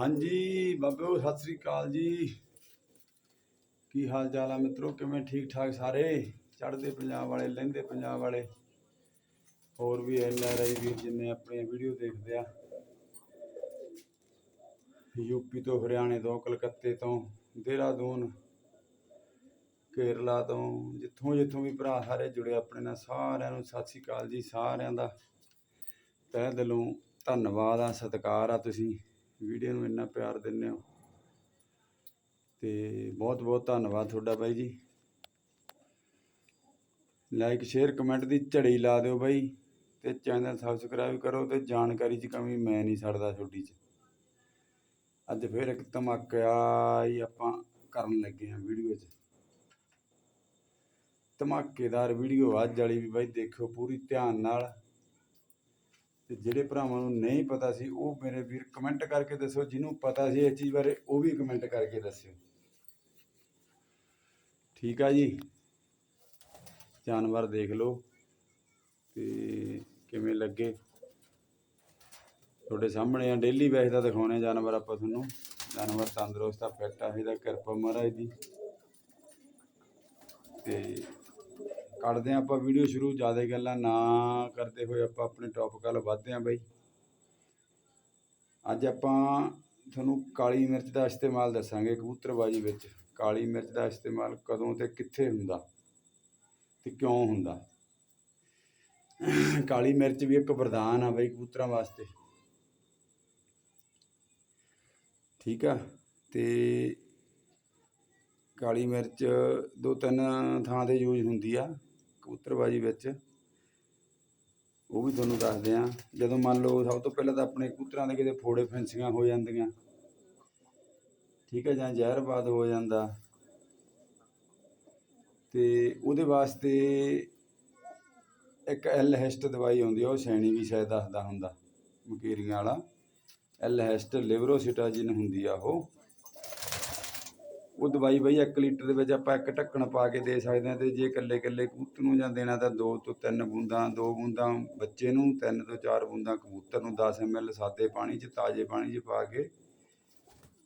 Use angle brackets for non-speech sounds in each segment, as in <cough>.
ਹਾਂਜੀ, ਬਾਬਿਓ, ਸਤਿ ਸ੍ਰੀ ਅਕਾਲ ਜੀ। ਕੀ ਹਾਲ ਚਾਲ ਆ ਮਿੱਤਰੋ? ਕਿਵੇਂ ਠੀਕ ਠਾਕ ਸਾਰੇ? ਚੜ੍ਹਦੇ ਪੰਜਾਬ ਵਾਲੇ, ਲਹਿੰਦੇ ਪੰਜਾਬ ਵਾਲੇ। ਹੋਰ ਵੀ ਐਨ ਆਰ ਆਈ ਵੀ ਜਿੰਨੇ ਆਪਣੀਆਂ ਵੀਡੀਓ ਦੇਖਦੇ ਆ। ਯੂਪੀ ਤੋਂ, ਹਰਿਆਣੇ ਤੋਂ, ਕਲਕੱਤੇ ਤੋਂ, ਦੇਹਰਾਦੂਨ, ਕੇਰਲਾ ਤੋਂ, ਜਿੱਥੋਂ ਜਿੱਥੋਂ ਵੀ ਭਰਾ ਸਾਰੇ ਜੁੜੇ ਆਪਣੇ ਨਾਲ, ਸਾਰਿਆਂ ਨੂੰ ਸਤਿ ਸ੍ਰੀ ਅਕਾਲ ਜੀ, ਸਾਰਿਆਂ ਦਾ ਤਹਿ ਦਿਲੋਂ ਧੰਨਵਾਦ ਆ, ਸਤਿਕਾਰ ਆ ਤੁਸੀਂ। ਵੀਡੀਓ ਨੂੰ ਇੰਨਾ ਪਿਆਰ ਦਿੰਦੇ ਹੋ। ਤੇ ਬਹੁਤ ਬਹੁਤ ਧੰਨਵਾਦ ਤੁਹਾਡਾ ਬਾਈ ਜੀ। ਲਾਈਕ ਸ਼ੇਅਰ ਕਮੈਂਟ ਦੀ ਝੜੀ ਲਾ ਦਿਓ ਬਾਈ ਤੇ ਚੈਨਲ ਸਬਸਕ੍ਰਾਈਬ ਕਰੋ ਤੇ ਜਾਣਕਾਰੀ 'ਚ ਕਮੀ ਮੈਂ ਨਹੀਂ ਛੱਡਦਾ ਤੁਹਾਡੀ 'ਚ। ਅੱਜ ਫਿਰ ਇੱਕ ਧਮਾਕਾ ਹੀ ਆਪਾਂ ਕਰਨ ਲੱਗੇ ਹਾਂ ਵੀਡੀਓ 'ਚ। ਧਮਾਕੇਦਾਰ ਵੀਡੀਓ ਅੱਜ ਵਾਲੀ ਵੀ ਬਾਈ ਦੇਖਿਓ ਪੂਰੀ ਧਿਆਨ ਨਾਲ। ਤੇ ਜਿਹੜੇ ਭਰਾਵਾਂ ਨੂੰ ਨਹੀਂ ਪਤਾ ਸੀ, ਉਹ ਮੇਰੇ ਵੀਰ ਕਮੈਂਟ ਕਰਕੇ ਦੱਸੋ ਜਿਹਨੂੰ ਪਤਾ ਸੀ ਇਸ ਚੀਜ਼ ਬਾਰੇ, ਉਹ ਵੀ ਕਮੈਂਟ ਕਰਕੇ ਦੱਸਿਓ। ਠੀਕ ਆ ਜੀ? ਜਾਨਵਰ ਦੇਖ ਲਓ ਤੇ ਕਿਵੇਂ ਲੱਗੇ। ਤੁਹਾਡੇ ਸਾਹਮਣੇ ਆ ਡੇਲੀ ਵੈਸੇ ਤਾਂ ਦਿਖਾਉਣੇ ਜਾਨਵਰ ਆਪਾਂ ਤੁਹਾਨੂੰ। ਜਾਨਵਰ ਤੰਦਰੁਸਤ ਆ ਫਿੱਟ ਆ, ਇਹਦਾ ਕਿਰਪਾ ਮਹਾਰਾਜ ਦੀ। ਤੇ ਕਰਦੇ ਹਾਂ ਆਪਾਂ ਵੀਡੀਓ ਸ਼ੁਰੂ, ਜ਼ਿਆਦਾ ਗੱਲਾਂ ਨਾ ਕਰਦੇ ਹੋਏ ਆਪਾਂ ਆਪਣੇ ਟੌਪਿਕ ਵੱਲ ਵਧਦੇ ਹਾਂ ਬਈ। ਅੱਜ ਆਪਾਂ ਤੁਹਾਨੂੰ ਕਾਲੀ ਮਿਰਚ ਦਾ ਇਸਤੇਮਾਲ ਦੱਸਾਂਗੇ ਕਬੂਤਰਬਾਜੀ ਵਿੱਚ। ਕਾਲੀ ਮਿਰਚ ਦਾ ਇਸਤੇਮਾਲ ਕਦੋਂ ਤੇ ਕਿੱਥੇ ਹੁੰਦਾ ਤੇ ਕਿਉਂ ਹੁੰਦਾ? ਕਾਲੀ ਮਿਰਚ ਵੀ ਇੱਕ ਵਰਦਾਨ ਆ ਬਈ ਕਬੂਤਰਾਂ ਵਾਸਤੇ। ਠੀਕ ਆ? ਤੇ ਕਾਲੀ ਮਿਰਚ ਦੋ ਤਿੰਨ ਥਾਂ ਤੇ ਯੂਜ਼ ਹੁੰਦੀ ਆ। ਕਬੂਤਰਬਾਜੀ ਵਿੱਚ, ਉਹ ਵੀ ਤੁਹਾਨੂੰ ਦੱਸਦੇ ਆ ਜਦੋਂ ਮੰਨ ਲਓ ਸਭ ਤੋਂ ਪਹਿਲਾਂ ਤਾਂ ਆਪਣੇ ਕਬੂਤਰਾਂ ਦੇ ਕਿਤੇ ਫੋੜੇ ਫੈਂਸੀਆਂ ਹੋ ਜਾਂਦੀਆਂ। ਠੀਕ ਹੈ, ਜਾਂ ਜ਼ਹਿਰਬਾਦ ਹੋ ਜਾਂਦਾ। ਤੇ ਉਹਦੇ ਵਾਸਤੇ ਇੱਕ ਐਲ ਹੈਸਟ ਦਵਾਈ ਆਉਂਦੀ ਆ, ਉਹ ਸੈਣੀ ਵੀ ਸ਼ਾਇਦ ਦੱਸਦਾ ਹੁੰਦਾ, ਮਕੇਰੀਆਂ ਵਾਲਾ। ਐਲ ਹੈਸਟ ਲਿਵਰੋਸਿਟਾਜਿਨ ਹੁੰਦੀ ਆ ਉਹ। ਉਹ ਦਵਾਈ ਬਈ 1 ਲੀਟਰ ਦੇ ਵਿੱਚ ਆਪਾਂ ਇੱਕ ਢੱਕਣ ਪਾ ਕੇ ਦੇ ਸਕਦੇ ਹਾਂ ਤੇ ਜੇ ਇਕੱਲੇ ਇਕੱਲੇ ਕਬੂਤਰ ਨੂੰ ਜਾਂ ਦੇਣਾ ਤਾਂ 2 ਤੋਂ 3 ਬੂੰਦਾਂ 2 ਬੂੰਦਾਂ ਬੱਚੇ ਨੂੰ 3 ਤੋਂ 4 ਬੂੰਦਾਂ ਕਬੂਤਰ ਨੂੰ 10 ml ਸਾਦੇ ਪਾਣੀ 'ਚ, ਤਾਜ਼ੇ ਪਾਣੀ 'ਚ ਪਾ ਕੇ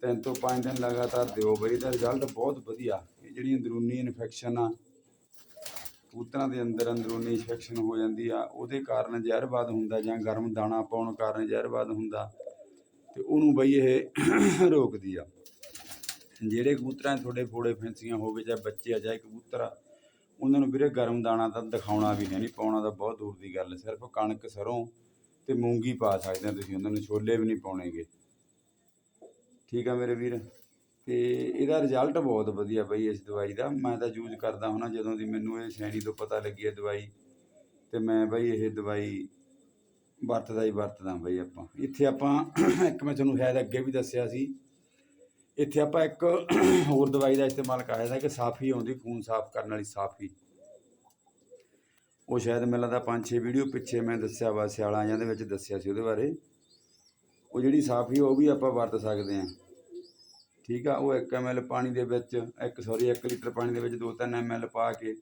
ਤਿੰਨ ਤੋਂ ਪੰਜ ਦਿਨ ਲਗਾਤਾਰ ਦਿਓ ਬਈ। ਇਹਦਾ ਰਿਜ਼ਲਟ ਬਹੁਤ ਵਧੀਆ। ਇਹ ਜਿਹੜੀ ਅੰਦਰੂਨੀ ਇਨਫੈਕਸ਼ਨ ਆ, ਕਬੂਤਰਾਂ ਦੇ ਅੰਦਰ ਅੰਦਰੂਨੀ ਇਨਫੈਕਸ਼ਨ ਹੋ ਜਾਂਦੀ ਆ, ਉਹਦੇ ਕਾਰਨ ਜ਼ਹਿਰਬਾਦ ਹੁੰਦਾ ਜਾਂ ਗਰਮ ਦਾਣਾ ਪਾਉਣ ਕਾਰਨ ਜ਼ਹਿਰਬਾਦ ਹੁੰਦਾ ਤੇ ਉਹਨੂੰ ਬਈ ਇਹ ਰੋਕਦੀ ਆ। ਜਿਹੜੇ ਕਬੂਤਰਾਂ ਤੁਹਾਡੇ ਫੋੜੇ ਫੈਂਸੀਆਂ ਹੋਵੇ ਜਾਂ ਬੱਚੇ ਆ ਜਾਂ ਕਬੂਤਰ ਆ, ਉਹਨਾਂ ਨੂੰ ਵੀਰੇ ਗਰਮ ਦਾਣਾ ਤਾਂ ਦਿਖਾਉਣਾ ਵੀ ਹੈ ਨਹੀਂ ਪਾਉਣਾ ਤਾਂ ਬਹੁਤ ਦੂਰ ਦੀ ਗੱਲ ਸਿਰਫ ਕਣਕ, ਸਰੋਂ ਤੇ ਮੂੰਗੀ ਪਾ ਸਕਦੇ ਆ ਤੁਸੀਂ, ਉਹਨਾਂ ਨੂੰ ਛੋਲੇ ਵੀ ਨਹੀਂ ਪਾਉਣੇਗੇ। ਠੀਕ ਆ ਮੇਰੇ ਵੀਰ, ਤੇ ਇਹਦਾ ਰਿਜ਼ਲਟ ਬਹੁਤ ਵਧੀਆ ਬਈ ਇਸ ਦਵਾਈ ਦਾ। ਮੈਂ ਤਾਂ ਯੂਜ਼ ਕਰਦਾ ਹੁਣਾ ਜਦੋਂ ਦੀ ਮੈਨੂੰ ਇਹ ਸ਼ੈਣੀ ਤੋਂ ਪਤਾ ਲੱਗੀ ਹੈ ਦਵਾਈ, ਤੇ ਮੈਂ ਬਈ ਇਹ ਦਵਾਈ ਵਰਤਦਾ ਹੀ ਵਰਤਦਾ ਬਈ ਆਪਾਂ। ਇੱਥੇ ਆਪਾਂ, ਇੱਕ ਮੈਂ ਤੁਹਾਨੂੰ ਸ਼ਾਇਦ ਅੱਗੇ ਵੀ ਦੱਸਿਆ ਸੀ ਇੱਥੇ ਆਪਾਂ ਇੱਕ ਹੋਰ ਦਵਾਈ ਦਾ ਇਸਤੇਮਾਲ ਕਰਦਾ ਕਿ ਸਾਫੀ ਆਉਂਦੀ, ਖੂਨ ਸਾਫ਼ ਕਰਨ ਵਾਲੀ ਸਾਫੀ। ਉਹ ਸ਼ਾਇਦ ਮੈਨੂੰ ਲੱਗਦਾ ਪੰਜ ਛੇ ਵੀਡੀਓ ਪਿੱਛੇ ਮੈਂ ਦੱਸਿਆ ਵਾ, ਸਿਆਲਾਂ ਜਾਂ ਦੇ ਵਿੱਚ ਦੱਸਿਆ ਸੀ ਉਹਦੇ ਬਾਰੇ। ਉਹ ਜਿਹੜੀ ਸਾਫੀ ਉਹ ਵੀ ਆਪਾਂ ਵਰਤ ਸਕਦੇ ਹਾਂ। ਠੀਕ ਆ, ਉਹ 1 ml ਪਾਣੀ ਦੇ ਵਿੱਚ, ਇੱਕ ਸੌਰੀ 1 ਲੀਟਰ ਪਾਣੀ ਦੇ ਵਿੱਚ 2-3 ml ਪਾ ਕੇ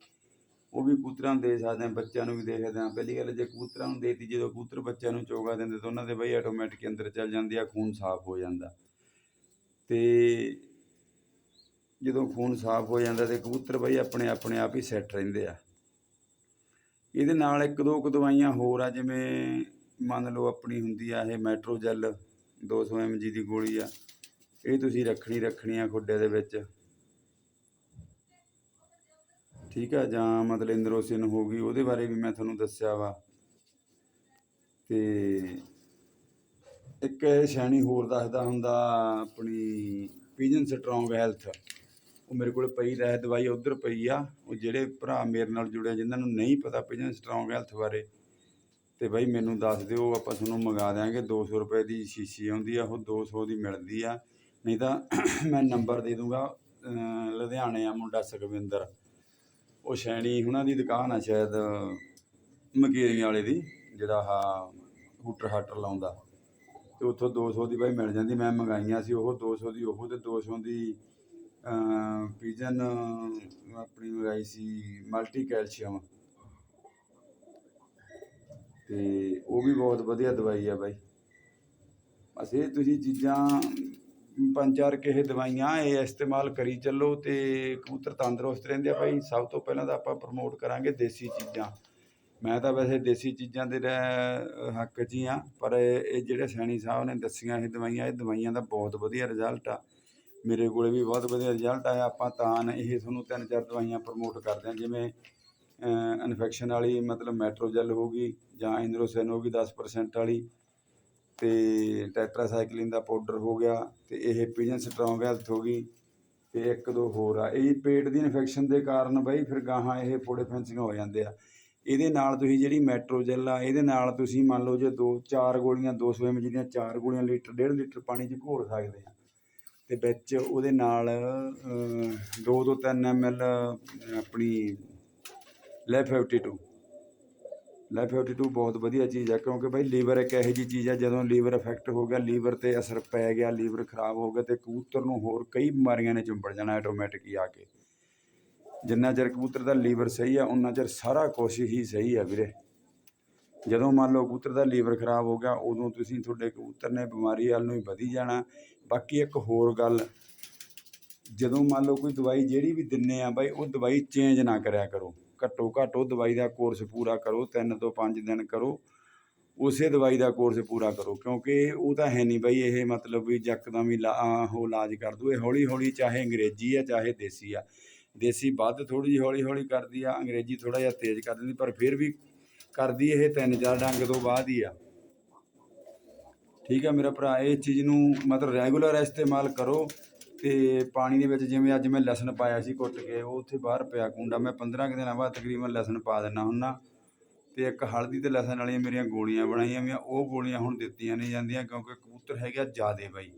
ਉਹ ਵੀ ਕੂਤਰਾਂ ਨੂੰ ਦੇ ਸਕਦੇ ਹਾਂ, ਬੱਚਿਆਂ ਨੂੰ ਵੀ ਦੇ ਸਕਦੇ ਹਾਂ। ਪਹਿਲੀ ਗੱਲ ਜੇ ਕੂਤਰਾਂ ਨੂੰ ਦੇਤੀ, ਜਦੋਂ ਕੂਤਰ ਬੱਚਿਆਂ ਨੂੰ ਚੋਗਾ ਦਿੰਦੇ ਤਾਂ ਉਹਨਾਂ ਦੇ ਬਈ ਆਟੋਮੈਟਿਕ ਅੰਦਰ ਚੱਲ ਜਾਂਦੇ ਆ, ਖੂਨ ਸਾਫ਼ ਹੋ ਜਾਂਦਾ। ਤੇ ਜਦੋਂ ਖੂਨ ਸਾਫ਼ ਹੋ ਜਾਂਦਾ ਤੇ ਕਬੂਤਰ ਬਈ ਆਪਣੇ ਆਪਣੇ ਆਪ ਹੀ ਸੈੱਟ ਰਹਿੰਦੇ ਆ। ਇਹਦੇ ਨਾਲ ਇੱਕ ਦੋ ਕੁ ਦਵਾਈਆਂ ਹੋਰ ਆ, ਜਿਵੇਂ ਮੰਨ ਲਓ ਆਪਣੀ ਹੁੰਦੀ ਆ ਇਹ ਮੈਟਰੋਜੈਲ 200 mg ਦੀ ਗੋਲੀ ਆ, ਇਹ ਤੁਸੀਂ ਰੱਖਣੀ ਰੱਖਣੀ ਆ ਖੁੱਡੇ ਦੇ ਵਿੱਚ। ਠੀਕ ਆ, ਜਾਂ ਮਤਲਬ ਇੰਦਰੋਸਿਨ ਹੋ ਗਈ, ਉਹਦੇ ਬਾਰੇ ਵੀ ਮੈਂ ਤੁਹਾਨੂੰ ਦੱਸਿਆ ਵਾ। ਤੇ ਇੱਕ ਇਹ ਸ਼ੈਣੀ ਹੋਰ ਦੱਸਦਾ ਹੁੰਦਾ, ਆਪਣੀ ਪੀਜਨ ਸਟਰੋਂਗ ਹੈਲਥ। ਉਹ ਮੇਰੇ ਕੋਲ ਪਈ ਰਹਿ, ਦਵਾਈ ਉਧਰ ਪਈ ਆ। ਉਹ ਜਿਹੜੇ ਭਰਾ ਮੇਰੇ ਨਾਲ ਜੁੜੇ ਜਿਨ੍ਹਾਂ ਨੂੰ ਨਹੀਂ ਪਤਾ ਪੀਜਨ ਸਟਰੋਂਗ ਹੈਲਥ ਬਾਰੇ, ਤੇ ਬਾਈ ਮੈਨੂੰ ਦੱਸ ਦਿਓ, ਆਪਾਂ ਤੁਹਾਨੂੰ ਮੰਗਾ ਦਿਆਂਗੇ। 200 ਰੁਪਏ ਦੀ ਸ਼ੀਸ਼ੀ ਆਉਂਦੀ ਆ, ਉਹ 200 ਦੀ ਮਿਲਦੀ ਆ। ਨਹੀਂ ਤਾਂ <coughs> ਮੈਂ ਨੰਬਰ ਦੇ ਦੂੰਗਾ ਲੁਧਿਆਣੇ ਆ ਮੁੰਡਾ ਸੁਖਵਿੰਦਰ। ਉਹ ਸ਼ੈਣੀ ਉਹਨਾਂ ਦੀ ਦੁਕਾਨ ਆ ਸ਼ਾਇਦ, ਮਕੇਰੀਆਂ ਵਾਲੇ ਦੀ, ਜਿਹੜਾ ਆਹ ਹੂਟਰ ਹਾਟਰ ਲਾਉਂਦਾ। ਤੇ ਉੱਥੋਂ 200 ਦੀ ਭਾਈ ਮਿਲ ਜਾਂਦੀ, ਮੈਂ ਮੰਗਾਈਆਂ ਸੀ ਉਹ 200 ਦੀ, ਉਹ ਤੇ 200 ਦੀ ਪੀਜਨ ਆਪਣੀ ਮੰਗਾਈ ਸੀ ਮਲਟੀ ਕੈਲਸ਼ੀਅਮ ਤੇ ਉਹ ਵੀ ਬਹੁਤ ਵਧੀਆ ਦਵਾਈ ਆ ਬਾਈ। ਬਸ ਇਹ ਤੁਸੀਂ ਚੀਜ਼ਾਂ ਪੰਜ ਚਾਰ ਕਿਹੇ ਦਵਾਈਆਂ ਇਹ ਇਸਤੇਮਾਲ ਕਰੀ ਚੱਲੋ ਤੇ ਕਬੂਤਰ ਤੰਦਰੁਸਤ ਰਹਿੰਦੇ ਆ ਭਾਈ ਸਭ ਤੋਂ ਪਹਿਲਾਂ ਤਾਂ ਆਪਾਂ ਪ੍ਰਮੋਟ ਕਰਾਂਗੇ ਦੇਸੀ ਚੀਜ਼ਾਂ। ਮੈਂ ਤਾਂ ਵੈਸੇ ਦੇਸੀ ਚੀਜ਼ਾਂ ਦੇ ਰਹਿ- ਹੱਕ 'ਚ ਹੀ ਆ ਪਰ ਇਹ ਜਿਹੜੇ ਸੈਣੀ ਸਾਹਿਬ ਨੇ ਦੱਸੀਆਂ ਇਹ ਦਵਾਈਆਂ ਇਹ ਦਵਾਈਆਂ ਦਾ ਬਹੁਤ ਵਧੀਆ ਰਿਜ਼ਲਟ ਆ। ਮੇਰੇ ਕੋਲੇ ਵੀ ਬਹੁਤ ਵਧੀਆ ਰਿਜ਼ਲਟ ਆਇਆ। ਆਪਾਂ ਤਾਂ ਇਹ ਤੁਹਾਨੂੰ ਤਿੰਨ ਚਾਰ ਦਵਾਈਆਂ ਪ੍ਰਮੋਟ ਕਰਦੇ ਹਾਂ, ਜਿਵੇਂ ਇਨਫੈਕਸ਼ਨ ਵਾਲੀ ਮਤਲਬ ਮੈਟਰੋਜੈਲ ਹੋ ਗਈ ਜਾਂ ਇੰਦਰੋਸੈਨ ਹੋ ਗਈ 10% ਵਾਲੀ ਤੇ ਟੈਟਰਾਸਾਈਕਲਿਨ ਦਾ ਪਾਊਡਰ ਹੋ ਗਿਆ ਤੇ ਇਹ ਪੀਜਨ ਸਟਰੋਂਗ ਹੈਲਥ ਹੋ ਗਈ ਤੇ ਇੱਕ ਦੋ ਹੋਰ ਆ। ਇਹ ਪੇਟ ਦੀ ਇਨਫੈਕਸ਼ਨ ਦੇ ਕਾਰਨ ਬਈ ਫਿਰ ਗਾਹਾਂ ਇਹ ਫੋੜੇ ਫੈਂਸਿੰਗ ਹੋ ਜਾਂਦੇ ਆ। ਇਹਦੇ ਨਾਲ ਤੁਸੀਂ ਜਿਹੜੀ ਮੈਟਰੋਜੈਲ ਆ, ਇਹਦੇ ਨਾਲ ਤੁਸੀਂ ਮੰਨ ਲਓ ਜੇ ਦੋ, ਚਾਰ ਗੋਲੀਆਂ 200 mg ਦੀਆਂ ਚਾਰ ਗੋਲੀਆਂ ਲੀਟਰ, ਡੇਢ ਲੀਟਰ ਪਾਣੀ 'ਚ ਘੋਲ ਸਕਦੇ ਆ। ਤੇ ਵਿੱਚ ਉਹਦੇ ਨਾਲ 2 ਤੋਂ 3 ml ਆਪਣੀ ਲੈਫ 52 ਲੈਫ 52 ਬਹੁਤ ਵਧੀਆ ਚੀਜ਼ ਹੈ ਕਿਉਂਕਿ ਭਾਈ ਲੀਵਰ ਇੱਕ ਇਹੋ ਜਿਹੀ ਚੀਜ਼ ਆ, ਜਦੋਂ ਲੀਵਰ ਇਫੈਕਟ ਹੋ ਗਿਆ, ਲੀਵਰ ਤੇ ਅਸਰ ਪੈ ਗਿਆ, ਲੀਵਰ ਖਰਾਬ ਹੋ ਗਿਆ ਤੇ ਕਬੂਤਰ ਨੂੰ ਹੋਰ ਕਈ ਬਿਮਾਰੀਆਂ ਨੇ ਚੁੰਬੜ ਜਾਣਾ ਆਟੋਮੈਟਿਕ ਹੀ ਆ ਕੇ। ਜਿੰਨਾ ਚਿਰ ਕਬੂਤਰ ਦਾ ਲੀਵਰ ਸਹੀ ਆ ਉਨਾ ਚਿਰ ਸਾਰਾ ਕੁਛ ਹੀ ਸਹੀ ਆ ਵੀਰੇ। ਜਦੋਂ ਮੰਨ ਲਓ ਕਬੂਤਰ ਦਾ ਲੀਵਰ ਖਰਾਬ ਹੋ ਗਿਆ, ਉਦੋਂ ਤੁਸੀਂ ਤੁਹਾਡੇ ਕਬੂਤਰ ਨੇ ਬਿਮਾਰੀ ਵੱਲ ਨੂੰ ਹੀ ਵਧੀ ਜਾਣਾ। ਬਾਕੀ ਇੱਕ ਹੋਰ ਗੱਲ, ਜਦੋਂ ਮੰਨ ਲਓ ਕੋਈ ਦਵਾਈ ਜਿਹੜੀ ਵੀ ਦਿੰਨੇ ਆ ਬਾਈ, ਉਹ ਦਵਾਈ ਚੇਂਜ ਨਾ ਕਰਿਆ ਕਰੋ। ਘੱਟੋ ਘੱਟ ਉਹ ਦਵਾਈ ਦਾ ਕੋਰਸ ਪੂਰਾ ਕਰੋ 3 ਤੋਂ 5 ਦਿਨ ਕਰੋ। ਉਸੇ ਦਵਾਈ ਦਾ ਕੋਰਸ ਪੂਰਾ ਕਰੋ, ਕਿਉਂਕਿ ਉਹ ਤਾਂ ਹੈ ਨਹੀਂ ਬਾਈ, ਇਹ ਮਤਲਬ ਵੀ ਯਕਦਮ ਹੀ ਲਾ- ਉਹ ਇਲਾਜ ਕਰ ਦੂ। ਇਹ ਹੌਲੀ ਹੌਲੀ ਚਾਹੇ ਅੰਗਰੇਜ਼ੀ ਆ, ਚਾਹੇ ਦੇਸੀ ਆ। ਦੇਸੀ ਵੱਧ ਥੋੜੀ ਜਿਹੀ ਹੌਲੀ ਹੌਲੀ ਕਰਦੀ ਆ, ਅੰਗਰੇਜ਼ੀ ਥੋੜਾ ਜਿਹਾ ਤੇਜ਼ ਕਰ ਦਿੰਦੀ, ਪਰ ਫਿਰ ਵੀ ਕਰਦੀ ਇਹ ਤਿੰਨ ਚਾਰ ਡੰਗ ਤੋਂ ਬਾਅਦ ਹੀ ਆ। ਠੀਕ ਆ ਮੇਰਾ ਭਰਾ, ਇਹ ਚੀਜ਼ ਨੂੰ ਮਤਲਬ ਰੈਗੂਲਰ ਇਸਤੇਮਾਲ ਕਰੋ ਤੇ ਪਾਣੀ ਦੇ ਵਿੱਚ ਜਿਵੇਂ ਅੱਜ ਮੈਂ ਲਸਣ ਪਾਇਆ ਸੀ ਕੁੱਟ ਕੇ, ਉਹ ਉੱਥੇ ਬਾਹਰ ਪਿਆ ਕੁੰਡਾ, ਮੈਂ 15 ਕੁ ਦਿਨਾਂ ਬਾਅਦ ਤਕਰੀਬਨ ਲਸਣ ਪਾ ਦਿੰਦਾ ਹੁੰਨਾ। ਤੇ ਇੱਕ ਹਲਦੀ ਤੇ ਲਸਣ ਵਾਲੀਆਂ ਮੇਰੀਆਂ ਗੋਲੀਆਂ ਬਣਾਈਆਂ ਵੀਆਂ ਉਹ ਗੋਲੀਆਂ ਹੁਣ ਦਿੱਤੀਆਂ ਨਹੀਂ ਜਾਂਦੀਆਂ ਕਿਉਂਕਿ ਕਬੂਤਰ ਹੈਗਾ ਜਿਆਦੇ ਬਾਈ।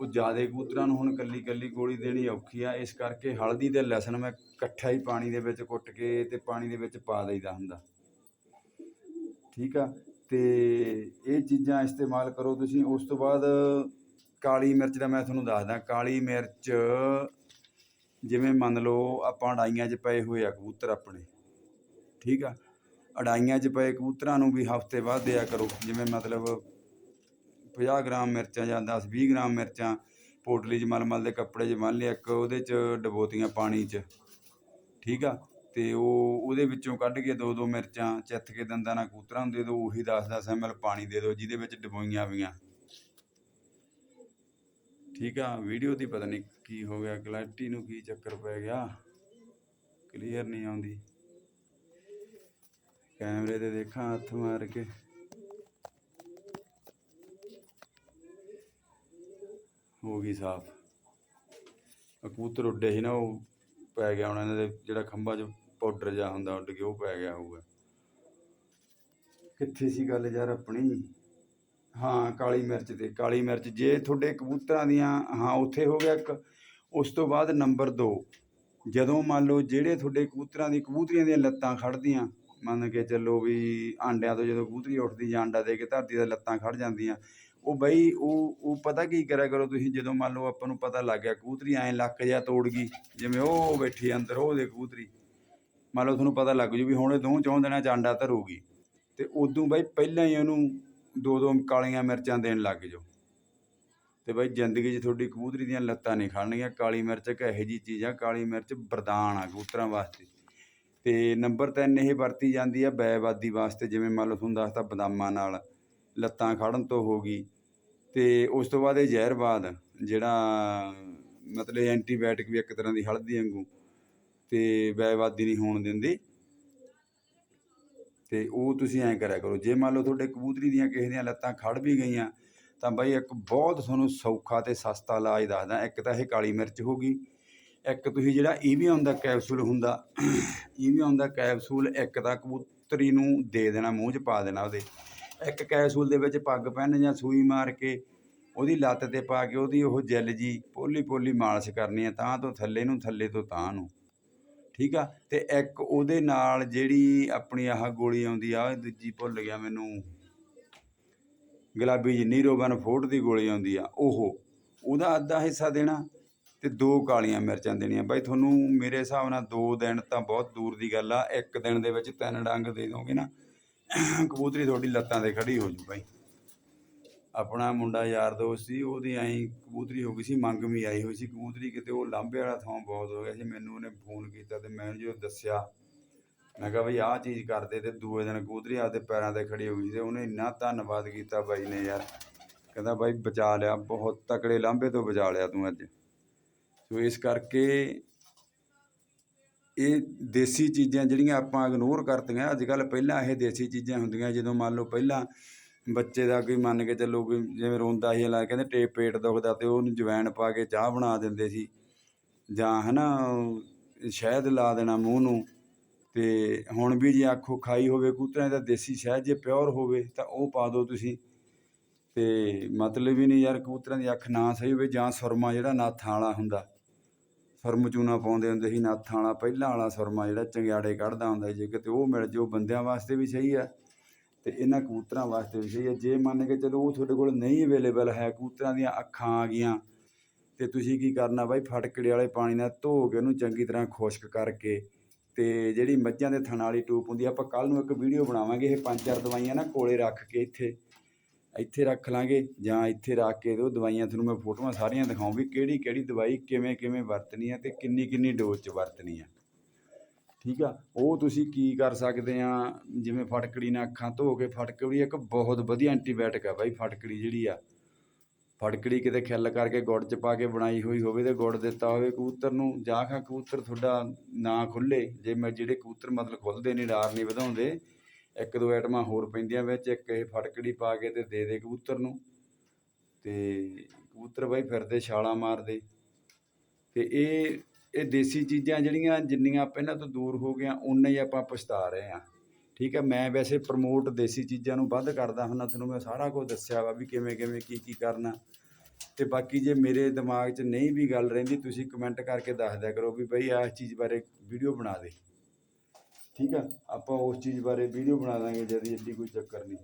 ਉਹ ਜ਼ਿਆਦਾ ਕਬੂਤਰਾਂ ਨੂੰ ਹੁਣ ਕੱਲੀ ਕੱਲੀ ਗੋਲੀ ਦੇਣੀ ਔਖੀ ਆ, ਇਸ ਕਰਕੇ ਹਲਦੀ ਤੇ ਲਸਣ ਮੈਂ ਇਕੱਠਾ ਹੀ ਪਾਣੀ ਦੇ ਵਿੱਚ ਕੁੱਟ ਕੇ ਤੇ ਪਾਣੀ ਦੇ ਵਿੱਚ ਪਾ ਦਈਦਾ ਹੁੰਦਾ। ਠੀਕ ਆ? ਤੇ ਇਹ ਚੀਜ਼ਾਂ ਇਸਤੇਮਾਲ ਕਰੋ ਤੁਸੀਂ। ਉਸ ਤੋਂ ਬਾਅਦ ਕਾਲੀ ਮਿਰਚ ਦਾ ਮੈਂ ਤੁਹਾਨੂੰ ਦੱਸਦਾ। ਕਾਲੀ ਮਿਰਚ ਜਿਵੇਂ ਮੰਨ ਲਓ ਆਪਾਂ ਅੜਾਈਆਂ 'ਚ ਪਏ ਹੋਏ ਆ ਕਬੂਤਰ ਆਪਣੇ। ਠੀਕ ਆ? ਅੜਾਈਆਂ 'ਚ ਪਏ ਕਬੂਤਰਾਂ ਨੂੰ ਵੀ ਹਫ਼ਤੇ ਬਾਅਦ ਦਿਆ ਕਰੋ। ਜਿਵੇਂ ਮਤਲਬ 50 ਗ੍ਰਾਮ ਮਿਰਚਾਂ ਜਾਂ 10 20 ਗ੍ਰਾਮ ਮਿਰਚਾਂ, ਪੋਟਲੀ 'ਚ ਮਲਮਲ ਦੇ ਕੱਪੜੇ 'ਚ ਮੰਨ ਲਿਆ ਇੱਕ, ਉਹਦੇ 'ਚ ਡਬੋਤੀਆਂ ਪਾਣੀ 'ਚ। ਠੀਕ ਆ? ਤੇ ਉਹ, ਉਹਦੇ ਵਿੱਚੋਂ ਕੱਢ ਕੇ ਦੋ ਦੋ ਮਿਰਚਾਂ, ਚਿੱਥ ਕੇ ਦੰਦਾਂ ਨਾਲ ਕਬੂਤਰਾਂ ਨੂੰ ਦੇ ਦਿਓ ਉਹੀ 10-10 ml ਪਾਣੀ ਦੇ ਦਿਓ ਜਿਹਦੇ ਵਿੱਚ ਡਬੋਈਆਂ ਵੀਆਂ। ਠੀਕ ਆ? ਵੀਡੀਓ ਦੀ ਪਤਾ ਨਹੀਂ ਕੀ ਹੋ ਗਿਆ, ਕਲੈਰਿਟੀ ਨੂੰ ਕੀ ਚੱਕਰ ਪੈ ਗਿਆ? ਕਲੀਅਰ ਨਹੀਂ ਆਉਂਦੀ। ਕੈਮਰੇ ਤੇ ਦੇਖਾਂ ਹੱਥ ਮਾਰ ਕੇ। ਹੋ ਗਈ ਸਾਫ਼। ਕਬੂਤਰ ਉੱਡੇ ਸੀ ਨਾ, ਉਹ ਪੈ ਗਿਆ ਉਹਨਾਂ ਦੇ, ਜਿਹੜਾ ਖੰਭਾ 'ਚ ਪਾਊਡਰ ਜਿਹਾ ਹੁੰਦਾ, ਉੱਡ ਕੇ ਉਹ ਪੈ ਗਿਆ ਹੋਊਗਾ। ਕਿੱਥੇ ਸੀ ਗੱਲ ਯਾਰ ਆਪਣੀ? ਹਾਂ, ਕਾਲੀ ਮਿਰਚ ਤੇ, ਕਾਲੀ ਮਿਰਚ ਜੇ ਤੁਹਾਡੇ ਕਬੂਤਰਾਂ ਦੀਆਂ, ਹਾਂ, ਉੱਥੇ ਹੋ ਗਿਆ ਇੱਕ। ਉਸ ਤੋਂ ਬਾਅਦ ਨੰਬਰ 2 ਜਦੋਂ ਮੰਨ ਲਓ ਜਿਹੜੇ ਤੁਹਾਡੇ ਕਬੂਤਰਾਂ ਦੀ, ਕਬੂਤਰੀਆਂ ਦੀਆਂ ਲੱਤਾਂ ਖੜਦੀਆਂ ਮੰਨ ਕੇ ਚੱਲੋ ਵੀ ਆਂਡਿਆਂ ਤੋਂ ਜਦੋਂ ਕਬੂਤਰੀ ਉੱਠਦੀ ਜਾਂ ਆਂਡਾ ਦੇ ਕੇ ਧਰਤੀ ਦਾ ਲੱਤਾਂ ਖੜ ਜਾਂਦੀਆਂ ਉਹ ਬਈ ਉਹ ਉਹ ਪਤਾ ਕੀ ਕਰਿਆ ਕਰੋ ਤੁਸੀਂ, ਜਦੋਂ ਮੰਨ ਲਓ ਆਪਾਂ ਨੂੰ ਪਤਾ ਲੱਗ ਗਿਆ ਕਬੂਤਰੀ ਐਂ ਲੱਕ ਜਿਹਾ ਤੋੜ ਗਈ, ਜਿਵੇਂ ਉਹ ਬੈਠੀ ਅੰਦਰ, ਉਹ ਦੇ ਕਬੂਤਰੀ। ਮੰਨ ਲਓ ਤੁਹਾਨੂੰ ਪਤਾ ਲੱਗ ਜੂ ਵੀ ਹੁਣ ਇਹ ਦੋ ਚੌਂ ਦਿਨਾਂ ਚ ਆਂਡਾ ਧਰੂਗੀ। ਤੇ ਉਦੋਂ ਬਈ ਪਹਿਲਾਂ ਹੀ ਉਹਨੂੰ ਦੋ ਦੋ ਕਾਲੀਆਂ ਮਿਰਚਾਂ ਦੇਣ ਲੱਗ ਜਾਓ। ਤੇ ਬਈ ਜ਼ਿੰਦਗੀ 'ਚ ਤੁਹਾਡੀ ਕਬੂਤਰੀ ਦੀਆਂ ਲੱਤਾਂ ਨਹੀਂ ਖੜਨਗੀਆਂ, ਕਾਲੀ ਮਿਰਚ ਇੱਕ ਇਹੋ ਜਿਹੀ ਚੀਜ਼ ਆ, ਕਾਲੀ ਮਿਰਚ ਵਰਦਾਨ ਆ ਕਬੂਤਰਾਂ ਵਾਸਤੇ। ਤੇ ਨੰਬਰ 3 ਇਹ ਵਰਤੀ ਜਾਂਦੀ ਆ ਬੈਵਾਦੀ ਵਾਸਤੇ, ਜਿਵੇਂ ਮੰਨ ਲਓ ਤੁਹਾਨੂੰ ਦੱਸਤਾ ਬਦਾਮਾਂ ਨਾਲ। ਲੱਤਾਂ ਖੜਨ ਤੋਂ ਹੋ ਗਈ ਤੇ ਉਸ ਤੋਂ ਬਾਅਦ ਇਹ ਜ਼ਹਿਰਬਾਦ ਜਿਹੜਾ, ਮਤਲਬ ਐਂਟੀਬਾਇਓਟਿਕ ਵੀ ਇੱਕ ਤਰ੍ਹਾਂ ਦੀ ਹਲਦੀ ਵਾਂਗੂ ਤੇ ਬੈਵਾਦੀ ਨਹੀਂ ਹੋਣ ਦਿੰਦੀ। ਤੇ ਉਹ ਤੁਸੀਂ ਐਂ ਕਰਿਆ ਕਰੋ, ਜੇ ਮੰਨ ਲਓ ਤੁਹਾਡੇ ਕਬੂਤਰੀ ਦੀਆਂ ਕਿਸੇ ਦੀਆਂ ਲੱਤਾਂ ਖੜ ਵੀ ਗਈਆਂ, ਤਾਂ ਬਾਈ ਇੱਕ ਬਹੁਤ ਤੁਹਾਨੂੰ ਸੌਖਾ ਤੇ ਸਸਤਾ ਇਲਾਜ ਦੱਸਦਾ। ਇੱਕ ਤਾਂ ਇਹ ਕਾਲੀ ਮਿਰਚ ਹੋ ਗਈ, ਇੱਕ ਤੁਸੀਂ ਜਿਹੜਾ ਇਹ ਵੀ ਆਉਂਦਾ ਕੈਪਸੂਲ ਹੁੰਦਾ ਇਹ ਵੀ ਆਉਂਦਾ ਕੈਪਸੂਲ ਇੱਕ ਤਾਂ ਕਬੂਤਰੀ ਨੂੰ ਦੇ ਦੇਣਾ, ਮੂੰਹ 'ਚ ਪਾ ਦੇਣਾ ਉਹਦੇ। ਇੱਕ ਕੈਸੂਲ ਦੇ ਵਿੱਚ ਪੱਗ ਪੈਨ ਜਾਂ ਸੂਈ ਮਾਰ ਕੇ ਉਹਦੀ ਲੱਤ ਤੇ ਪਾ ਕੇ ਉਹਦੀ ਉਹ ਜੈਲ ਜੀ ਪੋਲੀ ਪੋਲੀ ਮਾਲਿਸ਼ ਕਰਨੀ ਆ ਤਾਂ ਤੋਂ ਥੱਲੇ ਨੂੰ, ਥੱਲੇ ਤੋਂ ਤਾਂ ਨੂੰ। ਠੀਕ ਆ? ਤੇ ਇੱਕ ਉਹਦੇ ਨਾਲ ਜਿਹੜੀ ਆਪਣੀ ਆਹ ਗੋਲੀ ਆਉਂਦੀ ਆ ਉਹ ਦੂਜੀ ਭੁੱਲ ਗਿਆ ਮੈਨੂੰ। ਗੁਲਾਬੀ ਜੀ ਨੀਰੋਬਨ ਫੋਟ ਦੀ ਗੋਲੀ ਆਉਂਦੀ ਆ, ਉਹ। ਉਹਦਾ ਅੱਧਾ ਹਿੱਸਾ ਦੇਣਾ ਤੇ ਦੋ ਕਾਲੀਆਂ ਮਿਰਚਾਂ ਦੇਣੀਆਂ। ਬਾਈ, ਤੁਹਾਨੂੰ ਮੇਰੇ ਹਿਸਾਬ ਨਾਲ ਦੋ ਦਿਨ ਤਾਂ ਬਹੁਤ ਦੂਰ ਦੀ ਗੱਲ ਆ। ਇੱਕ ਦਿਨ ਦੇ ਵਿੱਚ ਤਿੰਨ ਡੰਗ ਦੇ ਦੋਗੇ ਨਾ। ਕਬੂਤਰੀ ਤੁਹਾਡੀ ਲੱਤਾਂ ਤੇ ਖੜੀ ਹੋ ਜੂ ਬਾਈ ਆਪਣਾ ਮੁੰਡਾ ਯਾਰ ਦੋਸਤ ਸੀ, ਉਹਦੀ ਐਂ ਕਬੂਤਰੀ ਹੋ ਗਈ ਸੀ ਮੰਗਵੀਂ ਆਈ ਹੋਈ ਸੀ। ਕਬੂਤਰੀ ਕਿਤੇ ਉਹ ਲਾਂਬੇ ਵਾਲਾ ਥਾਂ ਬਹੁਤ ਹੋ ਗਿਆ ਸੀ, ਮੈਨੂੰ ਉਹਨੇ ਫੋਨ ਕੀਤਾ ਤੇ ਮੈਂ ਜਦੋਂ ਦੱਸਿਆ, ਮੈਂ ਕਿਹਾ ਬਈ ਆਹ ਚੀਜ਼ ਕਰਦੇ ਤੇ ਦੂਏ ਦਿਨ ਕਬੂਤਰੀ ਆਪਦੇ ਪੈਰਾਂ ਤੇ ਖੜੀ ਹੋ ਗਈ ਤੇ ਉਹਨੇ ਇੰਨਾ ਧੰਨਵਾਦ ਕੀਤਾ ਬਾਈ ਨੇ ਯਾਰ। ਕਹਿੰਦਾ ਬਾਈ ਬਚਾ ਲਿਆ, ਬਹੁਤ ਤਕੜੇ ਲਾਂਬੇ ਤੋਂ ਬਚਾ ਲਿਆ ਤੂੰ ਅੱਜ। ਸੋ ਇਸ ਕਰਕੇ ਇਹ ਦੇਸੀ ਚੀਜ਼ਾਂ ਜਿਹੜੀਆਂ ਆਪਾਂ ਇਗਨੋਰ ਕਰਤੀਆਂ ਅੱਜ ਕੱਲ੍ਹ ਪਹਿਲਾਂ ਇਹ ਦੇਸੀ ਚੀਜ਼ਾਂ ਹੁੰਦੀਆਂ, ਜਦੋਂ ਮੰਨ ਲਓ ਪਹਿਲਾਂ ਬੱਚੇ ਦਾ ਕੋਈ ਮੰਨ ਕੇ ਚੱਲੋ ਕੋਈ ਜਿਵੇਂ ਰੋਂਦਾ ਸੀ ਲਾ ਕਹਿੰਦੇ ਟੇ ਪੇਟ ਦੁਖਦਾ ਅਤੇ ਉਹਨੂੰ ਜਵੈਣ ਪਾ ਕੇ ਚਾਹ ਬਣਾ ਦਿੰਦੇ ਸੀ, ਜਾਂ ਹੈ ਨਾ ਸ਼ਹਿਦ ਲਾ ਦੇਣਾ ਮੂੰਹ ਨੂੰ ਅਤੇ ਹੁਣ ਵੀ ਜੇ ਅੱਖੋਂ ਖਾਈ ਹੋਵੇ, ਕੂਤਰਿਆਂ ਦਾ ਦੇਸੀ ਸ਼ਹਿਦ ਜੇ ਪਿਓਰ ਹੋਵੇ, ਤਾਂ ਉਹ ਪਾ ਦਿਓ ਤੁਸੀਂ ਅਤੇ ਮਤਲਬ ਹੀ ਨਹੀਂ ਯਾਰ ਕਬੂਤਰਾਂ ਦੀ ਅੱਖ ਨਾ ਸਹੀ ਹੋਵੇ ਜਾਂ ਸੁਰਮਾ ਜਿਹੜਾ ਨਾਥਾਂ ਵਾਲਾ ਹੁੰਦਾ। ਸੁਰਮ ਚੂਨਾ ਪਾਉਂਦੇ ਹੁੰਦੇ ਸੀ ਨਾਥਾਂ ਵਾਲਾ ਪਹਿਲਾਂ ਵਾਲਾ ਸੁਰਮਾ ਜਿਹੜਾ ਚੰਗਿਆੜੇ ਕੱਢਦਾ ਹੁੰਦਾ ਸੀ, ਜੇ ਕਿਤੇ ਉਹ ਮਿਲ ਜਾਓ ਬੰਦਿਆਂ ਵਾਸਤੇ ਵੀ ਸਹੀ ਆ ਤੇ ਇਹਨਾਂ ਕਬੂਤਰਾਂ ਵਾਸਤੇ ਵੀ ਸਹੀ ਆ। ਜੇ ਮੰਨ ਕੇ ਚਲੋ ਉਹ ਤੁਹਾਡੇ ਕੋਲ ਨਹੀਂ ਅਵੇਲੇਬਲ ਹੈ ਕਬੂਤਰਾਂ ਦੀਆਂ ਅੱਖਾਂ ਆ ਗਈਆਂ ਤੇ ਤੁਸੀਂ ਕੀ ਕਰਨਾ ਬਾਈ ਫਟਕੜੇ ਵਾਲੇ ਪਾਣੀ ਨਾਲ ਧੋ ਕੇ ਉਹਨੂੰ ਚੰਗੀ ਤਰ੍ਹਾਂ ਖੁਸ਼ਕ ਕਰਕੇ ਤੇ ਜਿਹੜੀ ਮੱਝਾਂ ਦੇ ਥਣ ਵਾਲੀ ਟੂਪ ਹੁੰਦੀ ਆਪਾਂ ਕੱਲ ਨੂੰ ਇੱਕ ਵੀਡੀਓ ਬਣਾਵਾਂਗੇ ਇਹ ਪੰਜ ਚਾਰ ਦਵਾਈਆਂ ਨਾ ਕੋਲੇ ਰੱਖ ਕੇ ਇੱਥੇ। ਇੱਥੇ ਰੱਖ ਲਾਂਗੇ ਜਾਂ ਇੱਥੇ ਰੱਖ ਕੇ ਉਹ ਦਵਾਈਆਂ, ਤੁਹਾਨੂੰ ਮੈਂ ਫੋਟੋਆਂ ਸਾਰੀਆਂ ਦਿਖਾਉਂ ਵੀ ਕਿਹੜੀ ਕਿਹੜੀ ਦਵਾਈ ਕਿਵੇਂ ਕਿਵੇਂ ਵਰਤਣੀ ਹੈ ਤੇ ਕਿੰਨੀ ਕਿੰਨੀ ਡੋਜ਼ 'ਚ ਵਰਤਣੀ ਹੈ। ਠੀਕ ਆ? ਉਹ ਤੁਸੀਂ ਕੀ ਕਰ ਸਕਦੇ ਆ? ਜਿਵੇਂ ਫਟਕੜੀ ਨਾਲ ਅੱਖਾਂ ਧੋ ਕੇ ਫਟਕੜੀ ਇੱਕ ਬਹੁਤ ਵਧੀਆ ਐਂਟੀਬਾਇਓਟਿਕ ਆ ਬਾਈ ਫਟਕੜੀ ਜਿਹੜੀ ਆ। ਫਟਕੜੀ ਕਿਤੇ ਖਿੱਲ ਕਰਕੇ ਗੁੜ 'ਚ ਪਾ ਕੇ ਬਣਾਈ ਹੋਈ ਹੋਵੇ ਤੇ ਗੁੜ ਦਿੱਤਾ ਹੋਵੇ, ਕਬੂਤਰ ਨੂੰ ਜਾਂ ਖਾ ਕਬੂਤਰ ਤੁਹਾਡਾ ਨਾ ਖੁੱਲੇ ਜੇ ਮੈਂ ਜਿਹੜੇ ਕਬੂਤਰ ਮਤਲਬ ਖੁੱਲਦੇ ਨਹੀਂ ਡਾਰ ਨਹੀਂ ਵਧਾਉਂਦੇ ਇੱਕ ਦੋ ਆਈਟਮਾਂ ਹੋਰ ਪੈਂਦੀਆਂ ਵਿੱਚ, ਇੱਕ ਇਹ ਫਟਕੜੀ ਪਾ ਕੇ ਤੇ ਦੇ ਦੇ ਕਬੂਤਰ ਨੂੰ। ਤੇ ਕਬੂਤਰ ਬਾਈ ਫਿਰਦੇ ਛਾਲਾਂ ਮਾਰਦੇ। ਤੇ ਇਹ ਇਹ ਦੇਸੀ ਚੀਜ਼ਾਂ ਜਿਹੜੀਆਂ ਜਿੰਨੀਆਂ ਆਪਾਂ ਇਹਨਾਂ ਤੋਂ ਦੂਰ ਹੋ ਗਈਆਂ ਉਨਾ ਹੀ ਆਪਾਂ ਪਛਤਾ ਰਹੇ ਹਾਂ। ਠੀਕ ਹੈ, ਮੈਂ ਵੈਸੇ ਪ੍ਰਮੋਟ ਦੇਸੀ ਚੀਜ਼ਾਂ ਨੂੰ ਵੱਧ ਕਰਦਾ ਹੁੰਦਾ ਤੁਹਾਨੂੰ ਮੈਂ ਸਾਰਾ ਕੁਝ ਦੱਸਿਆ ਵਾ ਵੀ ਕਿਵੇਂ ਕਿਵੇਂ, ਕੀ ਕੀ ਕਰਨਾ। ਤੇ ਬਾਕੀ ਜੇ ਮੇਰੇ ਦਿਮਾਗ 'ਚ ਨਹੀਂ ਵੀ ਗੱਲ ਰਹਿੰਦੀ, ਤੁਸੀਂ ਕਮੈਂਟ ਕਰਕੇ ਦੱਸ ਦਿਆ ਕਰੋ ਵੀ ਬਈ ਆਹ ਚੀਜ਼ ਬਾਰੇ ਵੀਡੀਓ ਬਣਾ ਦੇ। ਠੀਕ ਆ? ਆਪਾਂ ਉਸ ਚੀਜ਼ ਬਾਰੇ ਵੀਡੀਓ ਬਣਾ ਦਾਂਗੇ ਜਦੀ ਏਡੀ ਕੋਈ ਚੱਕਰ ਨਹੀਂ।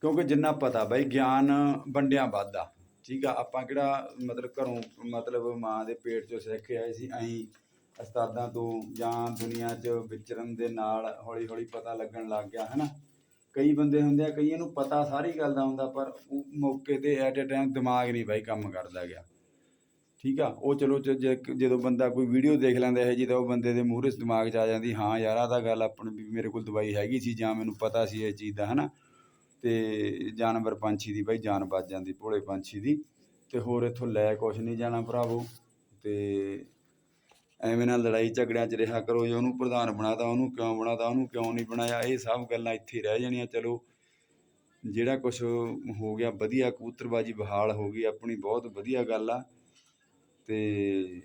ਕਿਉਂਕਿ ਜਿੰਨਾ ਪਤਾ ਬਈ, ਗਿਆਨ ਵੰਡਿਆਂ ਵੱਧਦਾ। ਠੀਕ ਆ? ਆਪਾਂ ਕਿਹੜਾ ਮਤਲਬ ਘਰੋਂ, ਮਤਲਬ ਮਾਂ ਦੇ ਪੇਟ ਚੋਂ ਸਿੱਖ ਆਏ ਸੀ, ਅਸੀਂ ਉਸਤਾਦਾਂ ਤੋਂ ਜਾਂ ਦੁਨੀਆ 'ਚ ਵਿਚਰਨ ਦੇ ਨਾਲ ਹੌਲੀ ਹੌਲੀ ਪਤਾ ਲੱਗਣ ਲੱਗ ਗਿਆ ਹੈ ਨਾ ਕਈ ਬੰਦੇ ਹੁੰਦੇ ਆ, ਕਈਆਂ ਨੂੰ ਪਤਾ ਸਾਰੀ ਗੱਲ ਦਾ ਹੁੰਦਾ, ਪਰ ਮੌਕੇ ਤੇ ਐਟ ਅ ਟਾਈਮ ਦਿਮਾਗ ਨਹੀਂ ਬਾਈ ਕੰਮ ਕਰਦਾ ਗਿਆ। ਠੀਕ ਆ? ਉਹ ਚਲੋ ਜ- ਜੇ- ਜਦੋਂ ਬੰਦਾ ਕੋਈ ਵੀਡੀਓ ਦੇਖ ਲੈਂਦਾ ਹੈ ਜੀ ਤਾਂ ਉਹ ਬੰਦੇ ਦੇ ਮੂਹਰੇ ਦਿਮਾਗ 'ਚ ਆ ਜਾਂਦੀ, ਹਾਂ ਯਾਰ, ਆਹ ਤਾਂ ਗੱਲ ਆਪਣ ਵੀ ਮੇਰੇ ਕੋਲ ਦਵਾਈ ਹੈਗੀ ਸੀ ਜਾਂ ਮੈਨੂੰ ਪਤਾ ਸੀ ਇਹ ਚੀਜ਼ ਦਾ ਹਨਾ? ਤੇ ਜਾਨਵਰ ਪੰਛੀ ਦੀ ਬਾਈ ਜਾਨ ਬਚ ਜਾਂਦੀ, ਭੋਲੇ ਪੰਛੀ ਦੀ। ਤੇ ਹੋਰ ਇੱਥੋਂ ਲੈ ਕੁਛ ਨਹੀਂ ਜਾਣਾ ਭਰਾਵੋ। ਤੇ ਐਵੇਂ ਨਾਲ ਲੜਾਈ ਝਗੜਿਆਂ 'ਚ ਰਿਹਾ ਕਰੋ, ਜੇ ਉਹਨੂੰ ਪ੍ਰਧਾਨ ਬਣਾਤਾ, ਉਹਨੂੰ ਕਿਉਂ ਬਣਾਤਾ, ਉਹਨੂੰ ਕਿਉਂ ਨਹੀਂ ਬਣਾਇਆ? ਇਹ ਸਭ ਗੱਲਾਂ ਇੱਥੇ ਰਹਿ ਜਾਣੀਆਂ, ਚਲੋ। ਜਿਹੜਾ ਕੁਝ ਹੋ ਗਿਆ, ਵਧੀਆ ਕਬੂਤਰਬਾਜੀ ਬਹਾਲ ਹੋ ਗਈ, ਆਪਣੀ ਬਹੁਤ ਵਧੀਆ ਗੱਲ ਆ। ਤੇ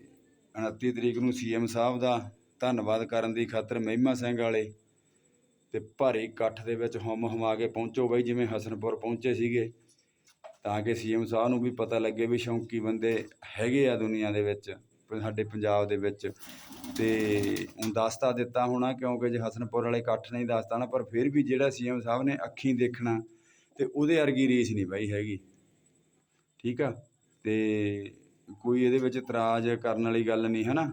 29 ਤਰੀਕ ਨੂੰ ਸੀ ਸੀਐਮ ਸਾਹਿਬ ਦਾ ਧੰਨਵਾਦ ਕਰਨ ਦੀ ਖਾਤਰ ਮਹਿਮਾ ਸਿੰਘ ਵਾਲੇ ਅਤੇ ਭਾਰੀ ਇਕੱਠ ਦੇ ਵਿੱਚ ਹੁੰਮ ਹਮਾ ਕੇ ਪਹੁੰਚੋ ਬਾਈ, ਜਿਵੇਂ ਹਸਨਪੁਰ ਪਹੁੰਚੇ ਸੀਗੇ। ਤਾਂ ਕਿ ਸੀ ਸੀਐਮ ਸਾਹਿਬ ਨੂੰ ਵੀ ਪਤਾ ਲੱਗੇ ਵੀ ਸ਼ੌਂਕੀ ਬੰਦੇ ਹੈਗੇ ਆ ਦੁਨੀਆ ਦੇ ਵਿੱਚ, ਸਾਡੇ ਪੰਜਾਬ ਦੇ ਵਿੱਚ। ਤੇ ਹੁਣ ਦੱਸਤਾ ਦਿੱਤਾ ਹੋਣਾ, ਕਿਉਂਕਿ ਜੇ ਹਸਨਪੁਰ ਵਾਲੇ ਇਕੱਠ ਨਹੀਂ ਦੱਸਤਾ ਨਾ, ਪਰ ਫਿਰ ਵੀ ਜਿਹੜਾ ਸੀ ਸੀਐਮ ਸਾਹਿਬ ਨੇ ਅੱਖੀਂ ਦੇਖਣਾ, ਤੇ ਉਹਦੇ ਵਰਗੀ ਰੀਸ ਨਹੀਂ ਬਾਈ ਹੈਗੀ। ਠੀਕ ਆ? ਤੇ ਕੋਈ ਇਹਦੇ ਵਿੱਚ ਇਤਰਾਜ਼ ਕਰਨ ਵਾਲੀ ਗੱਲ ਨਹੀਂ ਹੈ ਨਾ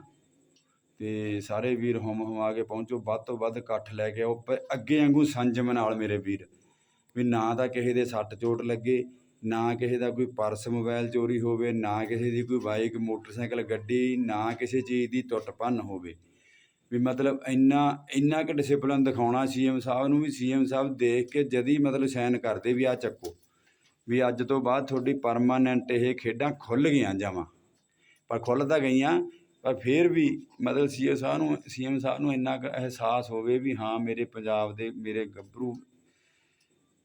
ਤੇ ਸਾਰੇ ਵੀਰ ਹਮ ਹਮਾ ਕੇ ਪਹੁੰਚੋ, ਵੱਧ ਤੋਂ ਵੱਧ ਇਕੱਠ ਲੈ ਕੇ ਆਓ ਅੱਗੇ ਵਾਂਗੂ ਸੰਜਮ ਨਾਲ ਮੇਰੇ ਵੀਰ। ਵੀ ਨਾ ਤਾਂ ਕਿਸੇ ਦੇ ਸੱਟ ਚੋਟ ਲੱਗੇ, ਨਾ ਕਿਸੇ ਦਾ ਕੋਈ ਪਰਸ ਮੋਬਾਈਲ ਚੋਰੀ ਹੋਵੇ, ਨਾ ਕਿਸੇ ਦੀ ਕੋਈ ਬਾਈਕ, ਮੋਟਰਸਾਈਕਲ, ਗੱਡੀ, ਨਾ ਕਿਸੇ ਚੀਜ਼ ਦੀ ਟੁੱਟ ਭੰਨ ਹੋਵੇ। ਵੀ ਮਤਲਬ ਇੰਨਾ ਇੰਨਾ ਕਿ ਡਿਸਪਲਿਨ ਦਿਖਾਉਣਾ ਸੀਐਮ ਸਾਹਿਬ ਨੂੰ ਵੀ ਸੀਐਮ ਸਾਹਿਬ ਦੇਖ ਕੇ ਜਦੀ ਮਤਲਬ ਸਾਈਨ ਕਰਦੇ ਵੀ ਆ ਚੱਕੋ। ਵੀ ਅੱਜ ਤੋਂ ਬਾਅਦ ਤੁਹਾਡੀ ਪਰਮਾਨੈਂਟ ਇਹ ਖੇਡਾਂ ਖੁੱਲ ਗਈਆਂ ਜਾਵਾਂ। ਪਰ ਖੁੱਲ ਤਾਂ ਗਈਆਂ, ਪਰ ਫਿਰ ਵੀ ਮਤਲਬ ਸੀਐਮ ਸਾਹਿਬ ਨੂੰ ਸੀਐਮ ਸਾਹਿਬ ਨੂੰ ਇੰਨਾ ਕੁ ਅਹਿਸਾਸ ਹੋਵੇ ਵੀ ਹਾਂ, ਮੇਰੇ ਪੰਜਾਬ ਦੇ, ਮੇਰੇ ਗੱਭਰੂ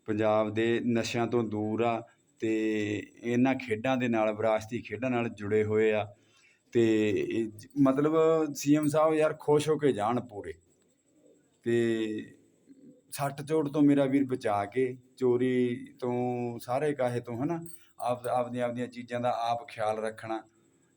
ਪੰਜਾਬ ਦੇ ਨਸ਼ਿਆਂ ਤੋਂ ਦੂਰ ਆ ਤੇ ਇਹਨਾਂ ਖੇਡਾਂ ਦੇ ਨਾਲ, ਵਿਰਾਸਤੀ ਖੇਡਾਂ ਨਾਲ ਜੁੜੇ ਹੋਏ ਆ ਤੇ ਇਹ ਜ- ਮਤਲਬ ਸੀਐਮ ਸਾਹਿਬ ਯਾਰ ਖੁਸ਼ ਹੋ ਕੇ ਜਾਣ ਪੂਰੇ। ਤੇ ਸੱਟ ਚੋਟ ਤੋਂ ਮੇਰਾ ਵੀਰ ਬਚਾ ਕੇ, ਚੋਰੀ ਤੋਂ ਸਾਰੇ ਕਾਹੇ ਤੋਂ ਹਨਾ, ਆਪ ਆਪਦੀਆਂ ਆਪਦੀਆਂ ਚੀਜ਼ਾਂ ਦਾ ਆਪ ਖਿਆਲ ਰੱਖਣਾ।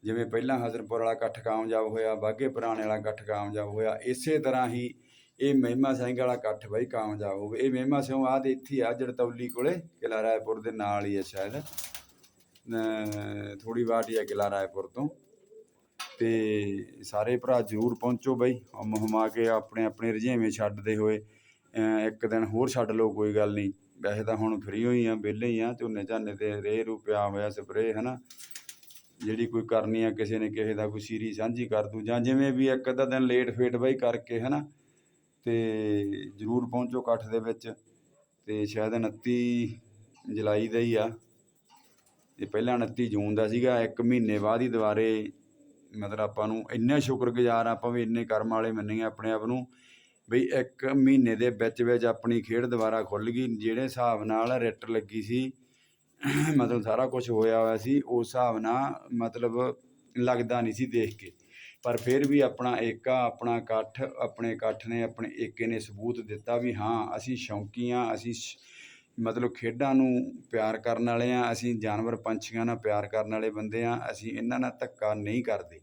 ਜਿਵੇਂ ਪਹਿਲਾਂ ਹਜ਼ਰਪੁਰ ਵਾਲਾ ਇਕੱਠ ਕਾਮਯਾਬ ਹੋਇਆ, ਬਾਗੇ ਪੁਰਾਣੇ ਵਾਲਾ ਇਕੱਠ ਕਾਮਯਾਬ ਹੋਇਆ, ਇਸੇ ਤਰ੍ਹਾਂ ਹੀ ਇਹ ਮਹਿਮਾ ਸਿੰਘ ਵਾਲਾ ਇਕੱਠ ਬਾਈ ਕਾਮਯਾਬ ਹੋਵੇ ਇਹ ਮਹਿਮਾ ਸਿੰਘ ਆ ਦੇ ਇੱਥੇ ਹੀ ਆ, ਜੜਤੌਲੀ ਕੋਲੇ ਕਿਲਾ ਰਾਏਪੁਰ ਦੇ ਨਾਲ ਹੀ ਹੈ ਸ਼ਾਇਦ। ਥੋੜੀ ਬਾਟ ਹੀ ਹੈ ਕਿਲਾ ਰਾਏਪੁਰ ਤੋਂ। ਤੇ ਸਾਰੇ ਭਰਾ ਜ਼ਰੂਰ ਪਹੁੰਚੋ ਬਾਈ। ਹਮ ਹਮਾ ਕੇ ਆਪਣੇ ਆਪਣੇ ਰੁਝੇਵੇਂ ਛੱਡਦੇ ਹੋਏ ਇੱਕ ਦਿਨ ਹੋਰ ਛੱਡ ਲਓ, ਕੋਈ ਗੱਲ ਨਹੀਂ। ਵੈਸੇ ਤਾਂ ਹੁਣ ਫ੍ਰੀ ਹੋਈ ਆ, ਵਿਹਲੇ ਹੀ ਆ, ਝੋਨੇ ਝਾਨੇ ਤੇ ਰੇਹ ਰੂ ਪਿਆ ਹੋਇਆ ਸਪਰੇ ਨਾ ਜਿਹੜੀ ਕੋਈ ਕਰਨੀ ਆ, ਕਿਸੇ ਨੇ ਕਿਸੇ ਦਾ ਕੋਈ ਸੀਰੀ ਸਾਂਝੀ ਕਰ ਦੂ, ਜਾਂ ਜਿਵੇਂ ਵੀ ਇੱਕ ਅੱਧਾ ਦਿਨ ਲੇਟ ਫੇਟ ਬਾਈ ਕਰਕੇ ਹੈ ਨਾ ਤੇ ਜਰੂਰ ਪਹੁੰਚੋ ਇਕੱਠ ਦੇ ਵਿੱਚ। ਤੇ ਸ਼ਾਇਦ 29 ਜੁਲਾਈ ਦਾ ਹੀ ਆ। ਇਹ ਪਹਿਲਾਂ 29 ਜੂਨ ਦਾ ਸੀਗਾ, ਇੱਕ ਮਹੀਨੇ ਬਾਅਦ ਹੀ ਦੁਬਾਰੇ ਮਤਲਬ ਆਪਾਂ ਨੂੰ ਇੰਨੇ ਸ਼ੁਕਰਗੁਜ਼ਾਰ ਆਪਾਂ ਵੀ ਇੰਨੇ ਕਰਮ ਵਾਲੇ ਮੰਨੀਏ ਆਪਣੇ ਆਪ ਨੂੰ। ਬਈ ਇੱਕ ਮਹੀਨੇ ਦੇ ਵਿੱਚ ਵਿੱਚ ਆਪਣੀ ਖੇਡ ਦੁਬਾਰਾ ਖੁੱਲ੍ਹ ਗਈ, ਜਿਹੜੇ ਹਿਸਾਬ ਨਾਲ ਰਿਟ ਲੱਗੀ ਸੀ, ਮਤਲਬ ਸਾਰਾ ਕੁਝ ਹੋਇਆ ਹੋਇਆ ਸੀ, ਉਸ ਹਿਸਾਬ ਨਾਲ ਮਤਲਬ ਲੱਗਦਾ ਨਹੀਂ ਸੀ ਦੇਖ ਕੇ। ਪਰ ਫਿਰ ਵੀ ਆਪਣਾ ਏਕਾ, ਆਪਣਾ ਇਕੱਠ, ਆਪਣੇ ਇਕੱਠ ਨੇ ਆਪਣੇ ਏਕੇ ਨੇ ਸਬੂਤ ਦਿੱਤਾ ਵੀ ਹਾਂ, ਅਸੀਂ ਸ਼ੌਂਕੀ ਹਾਂ, ਅਸੀਂ ਮਤਲਬ ਖੇਡਾਂ ਨੂੰ ਪਿਆਰ ਕਰਨ ਵਾਲੇ ਆ ਅਸੀਂ ਜਾਨਵਰ ਪੰਛੀਆਂ ਨਾਲ ਪਿਆਰ ਕਰਨ ਵਾਲੇ ਬੰਦੇ ਆ ਅਸੀਂ ਇਹਨਾਂ ਨਾਲ ਧੱਕਾ ਨਹੀਂ ਕਰਦੇ।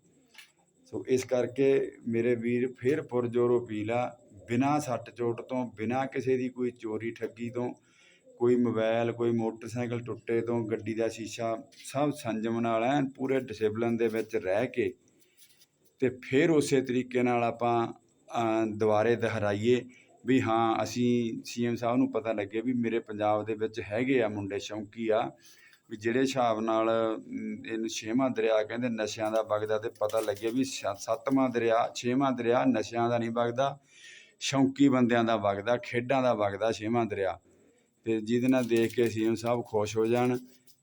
ਸੋ ਇਸ ਕਰਕੇ ਮੇਰੇ ਵੀਰ ਫਿਰ ਪੁਰਜੋਰ ਅਪੀਲ ਆ ਬਿਨਾਂ ਸੱਟ ਚੋਟ ਤੋਂ, ਬਿਨਾਂ ਕਿਸੇ ਦੀ ਕੋਈ ਚੋਰੀ ਠੱਗੀ ਤੋਂ, ਕੋਈ ਮੋਬਾਈਲ ਕੋਈ ਮੋਟਰਸਾਈਕਲ ਟੁੱਟੇ ਤੋਂ, ਗੱਡੀ ਦਾ ਸ਼ੀਸ਼ਾ, ਸਭ ਸੰਜਮ ਨਾਲ ਐਨ ਪੂਰੇ ਡਿਸਪਲਿਨ ਦੇ ਵਿੱਚ ਰਹਿ ਕੇ ਤੇ ਫਿਰ ਉਸੇ ਤਰੀਕੇ ਨਾਲ ਆਪਾਂ ਦੁਬਾਰੇ ਦੁਹਰਾਈਏ ਵੀ ਹਾਂ, ਅਸੀਂ ਸੀਐਮ ਸਾਹਿਬ ਨੂੰ ਪਤਾ ਲੱਗੇ ਵੀ ਮੇਰੇ ਪੰਜਾਬ ਦੇ ਵਿੱਚ ਹੈਗੇ ਆ ਮੁੰਡੇ ਸ਼ੌਂਕੀ ਆ, ਵੀ ਜਿਹੜੇ ਹਿਸਾਬ ਨਾਲ ਇਹਨੂੰ ਛੇਵਾਂ ਦਰਿਆ ਕਹਿੰਦੇ ਨਸ਼ਿਆਂ ਦਾ ਵਗਦਾ ਤੇ ਪਤਾ ਲੱਗੇ ਵੀ ਸੱਤਵਾਂ ਦਰਿਆ, ਛੇਵਾਂ ਦਰਿਆ ਨਸ਼ਿਆਂ ਦਾ ਨਹੀਂ ਵਗਦਾ ਸ਼ੌਂਕੀ ਬੰਦਿਆਂ ਦਾ ਵਗਦਾ, ਖੇਡਾਂ ਦਾ ਵਗਦਾ ਛੇਵਾਂ ਦਰਿਆ। ਤੇ ਜਿਹਦੇ ਨਾਲ ਦੇਖ ਕੇ ਸੀਐਮ ਸਾਹਿਬ ਖੁਸ਼ ਹੋ ਜਾਣ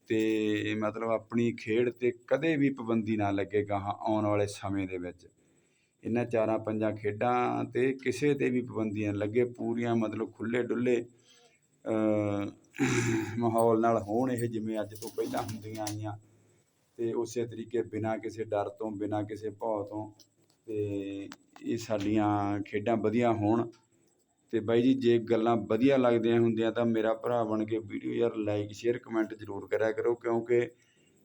ਤੇ ਮਤਲਬ ਆਪਣੀ ਖੇਡ ਤੇ ਕਦੇ ਵੀ ਪਾਬੰਦੀ ਨਾ ਲੱਗੇ ਗਾਹਾਂ ਆਉਣ ਵਾਲੇ ਸਮੇਂ ਦੇ ਵਿੱਚ। ਇਹਨਾਂ ਚਾਰਾਂ ਪੰਜਾਂ ਖੇਡਾਂ ਤੇ ਕਿਸੇ ਤੇ ਵੀ ਪਾਬੰਦੀਆਂ ਲੱਗੇ, ਪੂਰੀਆਂ ਮਤਲਬ ਖੁੱਲੇ ਡੁੱਲੇ ਮਾਹੌਲ ਨਾਲ ਹੋਣ ਇਹ ਜਿਵੇਂ ਅੱਜ ਤੋਂ ਪਹਿਲਾਂ ਹੁੰਦੀਆਂ ਆਈਆਂ। ਤੇ ਉਸੇ ਤਰੀਕੇ ਬਿਨਾਂ ਕਿਸੇ ਡਰ ਤੋਂ, ਬਿਨਾਂ ਕਿਸੇ ਭੌ ਤੋਂ ਅਤੇ ਇਹ ਸਾਡੀਆਂ ਖੇਡਾਂ ਵਧੀਆ ਹੋਣ ਅਤੇ ਬਾਈ ਜੀ, ਜੇ ਗੱਲਾਂ ਵਧੀਆ ਲੱਗਦੀਆਂ ਹੁੰਦੀਆਂ ਤਾਂ ਮੇਰਾ ਭਰਾ ਬਣ ਕੇ ਵੀਡੀਓ ਯਾਰ ਲਾਈਕ ਸ਼ੇਅਰ ਕਮੈਂਟ ਜ਼ਰੂਰ ਕਰਿਆ ਕਰੋ ਕਿਉਂਕਿ